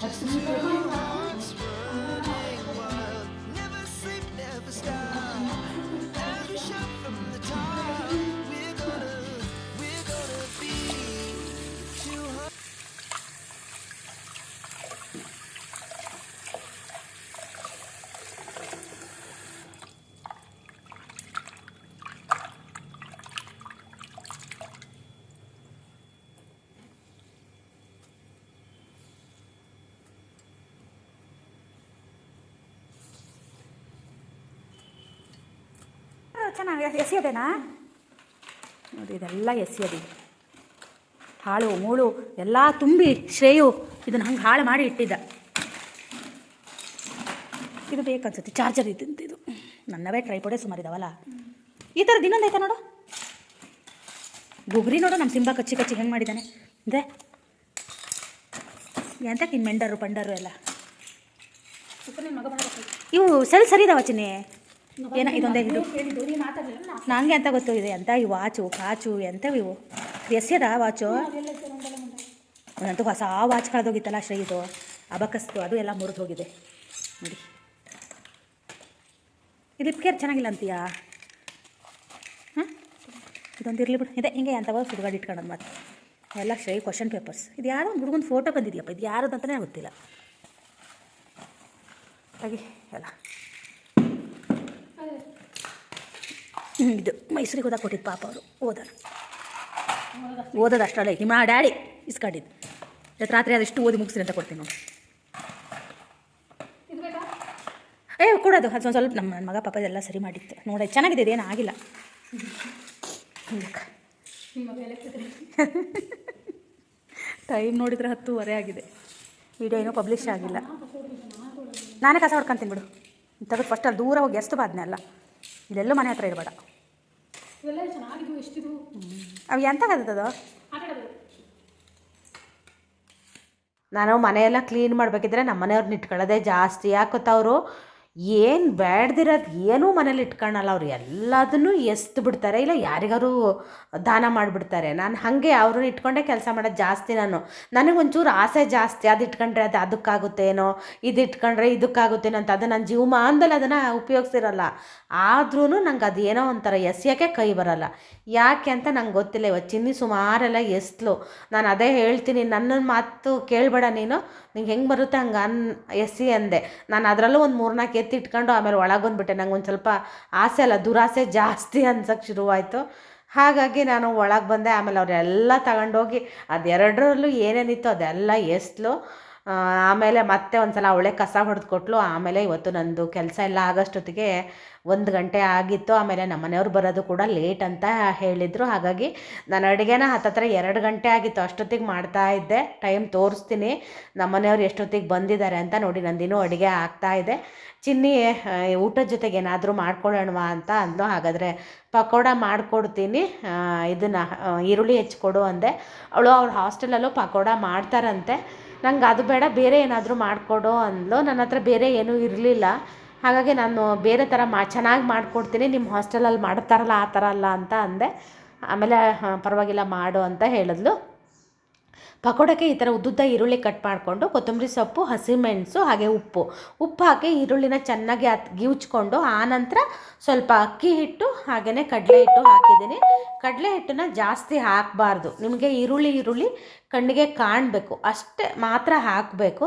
Hepsi çıkıyor. ಚೆನ್ನಾಗಿ ಎಸೆಯೋದೇನಾ? ನೋಡಿ ಇದೆಲ್ಲ ಎಸೆಯೋದು. ಹಾಳು ಮೂಳು ಎಲ್ಲ ತುಂಬಿ ಶ್ರೇಯು ಇದನ್ನು ಹಂಗೆ ಹಾಳು ಮಾಡಿ ಇಟ್ಟಿದ್ದ. ಇದು ಬೇಕನ್ಸುತ್ತೆ ಚಾರ್ಜರ್ ಇದ್ದಂತ ಇದು. ನನ್ನವೇ ಟ್ರೈಪೋಡೆ ಸುಮಾರು ಇದಾವಲ್ಲ. ಈ ಥರದ್ದು ಇನ್ನೊಂದು ಐತೆ ನೋಡು. ಗುಗ್ರಿ ನೋಡು ನಮ್ಮ ಸಿಂಬ ಕಚ್ಚಿ ಕಚ್ಚಿ ಹೆಂಗೆ ಮಾಡಿದ್ದಾನೆ ಅಂದರೆ ಎಂತಕ್ಕೆ ಇನ್ನು ಮೆಂಡರು ಪಂಡರು ಎಲ್ಲ. ಇವು ಸರಿ ಸರಿ ಇದಾವ ಚಿನ್ನಿ? ಏನ ಇದೊಂದೇ ಇದು. ನಂಗೆ ಅಂತ ಗೊತ್ತು ಇದೆ? ಎಂತ ಈ ವಾಚು ಕಾಚು ಎಂತವು ಇವು? ಎಸ್ಯದ ವಾಚು? ಒಂದಂತೂ ಹೊಸ ವಾಚ್ ಕಳೆದೋಗಿತ್ತಲ್ಲ ಶ್ರೀ ಇದು. ಅಬಕಸ್ತು ಅದು ಎಲ್ಲ ಮುರಿದು ಹೋಗಿದೆ ನೋಡಿ. ಇದು ಕೇರ್ ಚೆನ್ನಾಗಿಲ್ಲ ಅಂತೀಯಾ? ಹಾಂ ಇದೊಂದು ಇರಲಿ ಬಿಡು. ಇದೆ ಹಿಂಗೆ ಅಂಥವ ಸುಡುಗಾಡಿ ಇಟ್ಕೊಳ್ಳೋದು ಮತ್ತೆ ಎಲ್ಲ ಶ್ರೇ ಕ್ವಶನ್ ಪೇಪರ್ಸ್ ಇದು ಯಾರೋ ಒಂದು ಹುಡುಗನ ಫೋಟೋ ಬಂದಿದೆಯಪ್ಪ? ಇದು ಯಾರದು ಅಂತಲೇ ಗೊತ್ತಿಲ್ಲ. ಹಾಗೆ ಎಲ್ಲ. ಇದು ಮೈಸೂರಿಗೆ ಹೋದಾಗ ಕೊಟ್ಟಿದ್ದು ಪಾಪ ಅವರು ಓದೋರು ಓದೋದು ಅಷ್ಟಲ್ಲ ನಿಮ್ಮ ಡ್ಯಾಡಿ ಇಸ್ಕೊಂಡಿದ್ದು. ಇವತ್ತು ರಾತ್ರಿ ಅದೆಷ್ಟು ಓದಿ ಮುಗಿಸ್ರಿ ಅಂತ ಕೊಡ್ತೀನಿ ನೋಡಿ. ಏ ಕೊಡೋದು ಅದು. ಒಂದು ಸ್ವಲ್ಪ ನಮ್ಮ ನನ್ನ ಮಗ ಪಾಪ ಎಲ್ಲ ಸರಿ ಮಾಡಿತ್ತು. ನೋಡಿ ಚೆನ್ನಾಗಿದೆ ಇದೇನು ಆಗಿಲ್ಲ. ಟೈಮ್ ನೋಡಿದರೆ ಹತ್ತುವರೆ ಆಗಿದೆ. ವಿಡಿಯೋ ಏನೂ ಪಬ್ಲಿಷ್ ಆಗಿಲ್ಲ. ನಾನೇ ಕಸ ಹೊಡ್ಕೊಂತೀನಿ ಬಿಡು. ತೆಗೆದು ಫಸ್ಟ್ ಅಲ್ಲಿ ದೂರ ಹೋಗಿ ಎಷ್ಟು ಬಾದ್ನೆ ಅಲ್ಲ? ಇಲ್ಲೆಲ್ಲೂ ಮನೆ ಹತ್ರ ಇರಬೇಡ. ಅವು ಎಂತಾಗತ್ತದು ನಾನು ಮನೆಯೆಲ್ಲ ಕ್ಲೀನ್ ಮಾಡಬೇಕಿದ್ರೆ ನಮ್ಮ ಮನೆಯವ್ರನ್ನ ಇಟ್ಕೊಳ್ಳೋದೇ ಜಾಸ್ತಿ. ಯಾಕೊತ್ತವರು ಏನು ಬೇಡ್ದಿರೋದು ಏನೂ ಮನೇಲಿ ಇಟ್ಕೊಳಲ್ಲ ಅವ್ರು. ಎಲ್ಲದನ್ನು ಎಸ್ದು ಬಿಡ್ತಾರೆ. ಇಲ್ಲ ಯಾರಿಗಾರು ದಾನ ಮಾಡಿಬಿಡ್ತಾರೆ. ನಾನು ಹಾಗೆ ಅವ್ರನ್ನ ಇಟ್ಕೊಂಡೇ ಕೆಲಸ ಮಾಡೋದು ಜಾಸ್ತಿ ನಾನು. ನನಗೆ ಒಂಚೂರು ಆಸೆ ಜಾಸ್ತಿ. ಅದು ಇಟ್ಕೊಂಡ್ರೆ ಅದು ಅದಕ್ಕಾಗುತ್ತೇನೋ, ಇದು ಇಟ್ಕೊಂಡ್ರೆ ಇದಕ್ಕಾಗುತ್ತೇನೋ ಅಂತ ಅದು ನನ್ನ ಜೀವಮಾನದಲ್ಲಿ ಅದನ್ನು ಉಪಯೋಗಿಸಿರಲ್ಲ. ಆದ್ರೂ ನಂಗೆ ಅದು ಏನೋ ಒಂಥರ ಎಸೆಯೋಕ್ಕೆ ಕೈ ಬರಲ್ಲ. ಯಾಕೆ ಅಂತ ನಂಗೆ ಗೊತ್ತಿಲ್ಲ. ಇವತ್ತು ಚಿನ್ನಿ ಸುಮಾರೆಲ್ಲ ಎಸ್ಲು ನಾನು ಅದೇ ಹೇಳ್ತೀನಿ. ನನ್ನ ಮಾತು ಕೇಳಬೇಡ ನೀನು. ನಿಂಗೆ ಹೆಂಗೆ ಬರುತ್ತೆ ಹಂಗೆ ಅನ್, ಎಸ್ಸಿ ಅಂದೆ. ನಾನು ಅದರಲ್ಲೂ ಒಂದು ಮೂರ್ನಾಲ್ಕು ಎತ್ತಿ ಇಟ್ಕೊಂಡು ಆಮೇಲೆ ಒಳಗೆ ಬಂದುಬಿಟ್ಟೆ. ನಂಗೆ ಒಂದು ಸ್ವಲ್ಪ ಆಸೆ ಅಲ್ಲ, ದುರಾಸೆ ಜಾಸ್ತಿ ಅನ್ಸಕ್ಕೆ ಶುರುವಾಯಿತು. ಹಾಗಾಗಿ ನಾನು ಒಳಗೆ ಬಂದೆ, ಆಮೇಲೆ ಅವರೆಲ್ಲ ತಗೊಂಡೋಗಿ ಅದೆರಡರಲ್ಲೂ ಏನೇನಿತ್ತು ಅದೆಲ್ಲ ಎಸ್ಲು. ಆಮೇಲೆ ಮತ್ತೆ ಒಂದು ಸಲ ಅವಳೆ ಕಸ ಹೊಡೆದು ಆಮೇಲೆ ಇವತ್ತು ನಂದು ಕೆಲಸ ಎಲ್ಲ ಆಗೋಷ್ಟೊತ್ತಿಗೆ ಒಂದು ಗಂಟೆ ಆಗಿತ್ತು. ಆಮೇಲೆ ನಮ್ಮ ಮನೆಯವ್ರು ಬರೋದು ಕೂಡ ಲೇಟ್ ಅಂತ ಹೇಳಿದರು. ಹಾಗಾಗಿ ನಾನು ಅಡುಗೆನ ಹತ್ತತ್ರ ಎರಡು ಗಂಟೆ ಆಗಿತ್ತು. ಅಷ್ಟೊತ್ತಿಗೆ ಮಾಡ್ತಾ ಇದ್ದೆ. ಟೈಮ್ ತೋರಿಸ್ತೀನಿ. ನಮ್ಮ ಮನೆಯವ್ರು ಎಷ್ಟೊತ್ತಿಗೆ ಬಂದಿದ್ದಾರೆ ಅಂತ ನೋಡಿ ನಂದಿನೂ ಅಡುಗೆ ಆಗ್ತಾ ಇದೆ. ಚಿನ್ನಿ ಊಟದ ಜೊತೆಗೆ ಏನಾದರೂ ಮಾಡ್ಕೊಳ್ಳೋಣವಾ ಅಂತ ಅಂದ್ಲು ಹಾಗಾದರೆ, ಪಕೋಡ ಮಾಡಿಕೊಡ್ತೀನಿ ಇದನ್ನು ಈರುಳ್ಳಿ ಹೆಚ್ಚಿಕೊಡು ಅಂದೆ. ಅವಳು ಅವ್ರ ಹಾಸ್ಟೆಲಲ್ಲೂ ಪಕೋಡ ಮಾಡ್ತಾರಂತೆ. ನಂಗೆ ಅದು ಬೇಡ, ಬೇರೆ ಏನಾದರೂ ಮಾಡಿಕೊಡು ಅಂದ್ಲು. ನನ್ನ ಹತ್ರ ಬೇರೆ ಏನೂ ಇರಲಿಲ್ಲ. ಹಾಗಾಗಿ ನಾನು ಬೇರೆ ಥರ ಮಾ, ಚೆನ್ನಾಗಿ ಮಾಡಿಕೊಡ್ತೀನಿ. ನಿಮ್ಮ ಹಾಸ್ಟೆಲಲ್ಲಿ ಮಾಡ್ತಾರಲ್ಲ ಆ ಥರ ಅಲ್ಲ ಅಂತ ಅಂದೆ. ಆಮೇಲೆ ಪರವಾಗಿಲ್ಲ ಮಾಡು ಅಂತ ಹೇಳಿದ್ಲು. ಪಕೋಡಕ್ಕೆ ಈ ಥರ ಉದ್ದುದ್ದ ಈರುಳ್ಳಿ ಕಟ್ ಮಾಡಿಕೊಂಡು ಕೊತ್ತಂಬರಿ ಸೊಪ್ಪು ಹಸಿಮೆಣಸು ಹಾಗೆ ಉಪ್ಪು. ಉಪ್ಪು ಹಾಕಿ ಈರುಳ್ಳಿನ ಚೆನ್ನಾಗಿ ಅತ್ ಗಿವ್ಚ್ಕೊಂಡು ಆನಂತರ ಸ್ವಲ್ಪ ಅಕ್ಕಿ ಹಿಟ್ಟು ಹಾಗೆಯೇ ಕಡಲೆ ಹಿಟ್ಟು ಹಾಕಿದ್ದೀನಿ. ಕಡಲೆ ಹಿಟ್ಟನ್ನ ಜಾಸ್ತಿ ಹಾಕಬಾರ್ದು. ನಿಮಗೆ ಈರುಳ್ಳಿ ಈರುಳ್ಳಿ ಕಣ್ಣಿಗೆ ಕಾಣಬೇಕು. ಅಷ್ಟೇ ಮಾತ್ರ ಹಾಕಬೇಕು.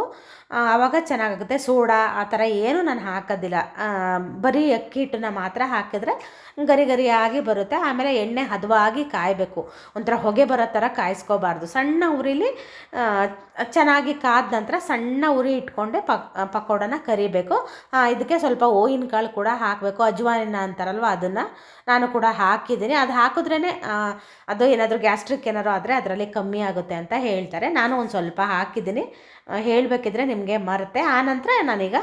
ಆವಾಗ ಚೆನ್ನಾಗಾಗುತ್ತೆ. ಸೋಡಾ ಆ ಥರ ಏನೂ ನಾನು ಹಾಕೋದಿಲ್ಲ. ಬರೀ ಅಕ್ಕಿ ಹಿಟ್ಟನ್ನ ಮಾತ್ರ ಹಾಕಿದ್ರೆ ಗರಿ ಗರಿಯಾಗಿ ಬರುತ್ತೆ. ಆಮೇಲೆ ಎಣ್ಣೆ ಹದವಾಗಿ ಕಾಯಬೇಕು. ಒಂಥರ ಹೊಗೆ ಬರೋ ಥರ ಕಾಯಿಸ್ಕೋಬಾರ್ದು. ಸಣ್ಣ ಉರಿಲಿ ಚೆನ್ನಾಗಿ ಕಾದ ನಂತರ ಸಣ್ಣ ಉರಿ ಇಟ್ಕೊಂಡೆ ಪಕ್ ಪಕೋಡನ ಕರಿಬೇಕು. ಇದಕ್ಕೆ ಸ್ವಲ್ಪ ಓಯಿನ ಕಾಳು ಕೂಡ ಹಾಕಬೇಕು. ಅಜ್ವಾನಿನ ಅಂತಾರಲ್ವ ಅದನ್ನು ನಾನು ಕೂಡ ಹಾಕಿದ್ದೀನಿ. ಅದು ಹಾಕಿದ್ರೇ ಅದು ಏನಾದರೂ ಗ್ಯಾಸ್ಟ್ರಿಕ್ ಏನಾದ್ರು ಆದರೆ ಅದರಲ್ಲಿ ಕಮ್ಮಿ ಆಗುತ್ತೆ ಅಂತ ಹೇಳ್ತಾರೆ. ನಾನು ಒಂದು ಸ್ವಲ್ಪ ಹಾಕಿದ್ದೀನಿ. ಹೇಳಬೇಕಿದ್ರೆ ನಿಮಗೆ ಮರೆತೆ. ಆನಂತರ ನಾನೀಗ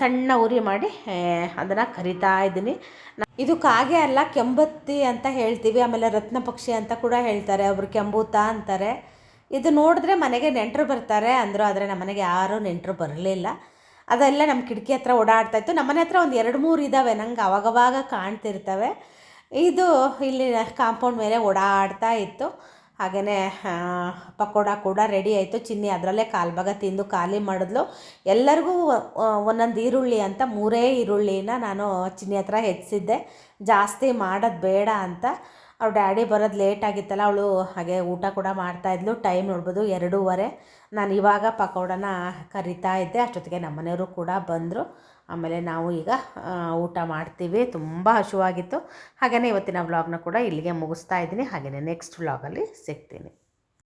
ಸಣ್ಣ ಉರಿ ಮಾಡಿ ಅದನ್ನು ಕರಿತಾ ಇದ್ದೀನಿ. ಇದು ಕಾಗೆ ಅಲ್ಲ, ಕೆಂಬತ್ತಿ ಅಂತ ಹೇಳ್ತೀವಿ. ಆಮೇಲೆ ರತ್ನ ಪಕ್ಷಿ ಅಂತ ಕೂಡ ಹೇಳ್ತಾರೆ. ಒಬ್ರು ಕೆಂಬೂತ ಅಂತಾರೆ. ಇದು ನೋಡಿದ್ರೆ ಮನೆಗೆ ನೆಂಟರು ಬರ್ತಾರೆ ಅಂದರು, ಆದರೆ ನಮ್ಮ ಮನೆಗೆ ಯಾರೂ ನೆಂಟರು ಬರಲಿಲ್ಲ. ಅದೆಲ್ಲ ನಮ್ಮ ಕಿಟಕಿ ಹತ್ರ ಓಡಾಡ್ತಾ ಇತ್ತು. ನಮ್ಮ ಮನೆ ಹತ್ರ ಒಂದು ಎರಡು ಮೂರು ಇದ್ದಾವೆ ನಂಗೆ ಅವಾಗವಾಗ ಕಾಣ್ತಿರ್ತವೆ. ಇದು ಇಲ್ಲಿ ಕಾಂಪೌಂಡ್ ಮೇಲೆ ಓಡಾಡ್ತಾ ಇತ್ತು. ಹಾಗೆಯೇ ಪಕೋಡ ಕೂಡ ರೆಡಿ ಆಯಿತು. ಚಿನ್ನಿ ಅದರಲ್ಲೇ ಕಾಲು ಭಾಗ ತಿಂದು ಖಾಲಿ ಮಾಡಿದ್ಲು. ಎಲ್ಲರಿಗೂ ಒಂದೊಂದು ಈರುಳ್ಳಿ ಅಂತ, ಮೂರೇ ಈರುಳ್ಳಿನ ನಾನು ಚಿನ್ನಿ ಹತ್ರ ಹೆಚ್ಚಿಸಿದ್ದೆ. ಜಾಸ್ತಿ ಮಾಡೋದು ಬೇಡ ಅಂತ. ಅವ್ರ ಡ್ಯಾಡಿ ಬರೋದು ಲೇಟ್ ಆಗಿತ್ತಲ್ಲ, ಅವಳು ಹಾಗೆ ಊಟ ಕೂಡ ಮಾಡ್ತಾಯಿದ್ಲು ಟೈಮ್ ನೋಡ್ಬೋದು ಎರಡೂವರೆ. ನಾನು ಇವಾಗ ಪಕೋಡನ ಕರಿತಾ ಇದ್ದೆ. ಅಷ್ಟೊತ್ತಿಗೆ ನಮ್ಮನೆಯವರು ಕೂಡ ಬಂದರು. ಆಮೇಲೆ ನಾವು ಈಗ ಊಟ ಮಾಡ್ತೀವಿ. ತುಂಬ ಹಸಿವಾಗಿತ್ತು ಹಾಗೆಯೇ ಇವತ್ತಿನ ವ್ಲಾಗ್ನ ಕೂಡ ಇಲ್ಲಿಗೆ ಮುಗಿಸ್ತಾ ಇದ್ದೀನಿ. ಹಾಗೆಯೇ ನೆಕ್ಸ್ಟ್ ವ್ಲಾಗಲ್ಲಿ ಸಿಗ್ತೀನಿ.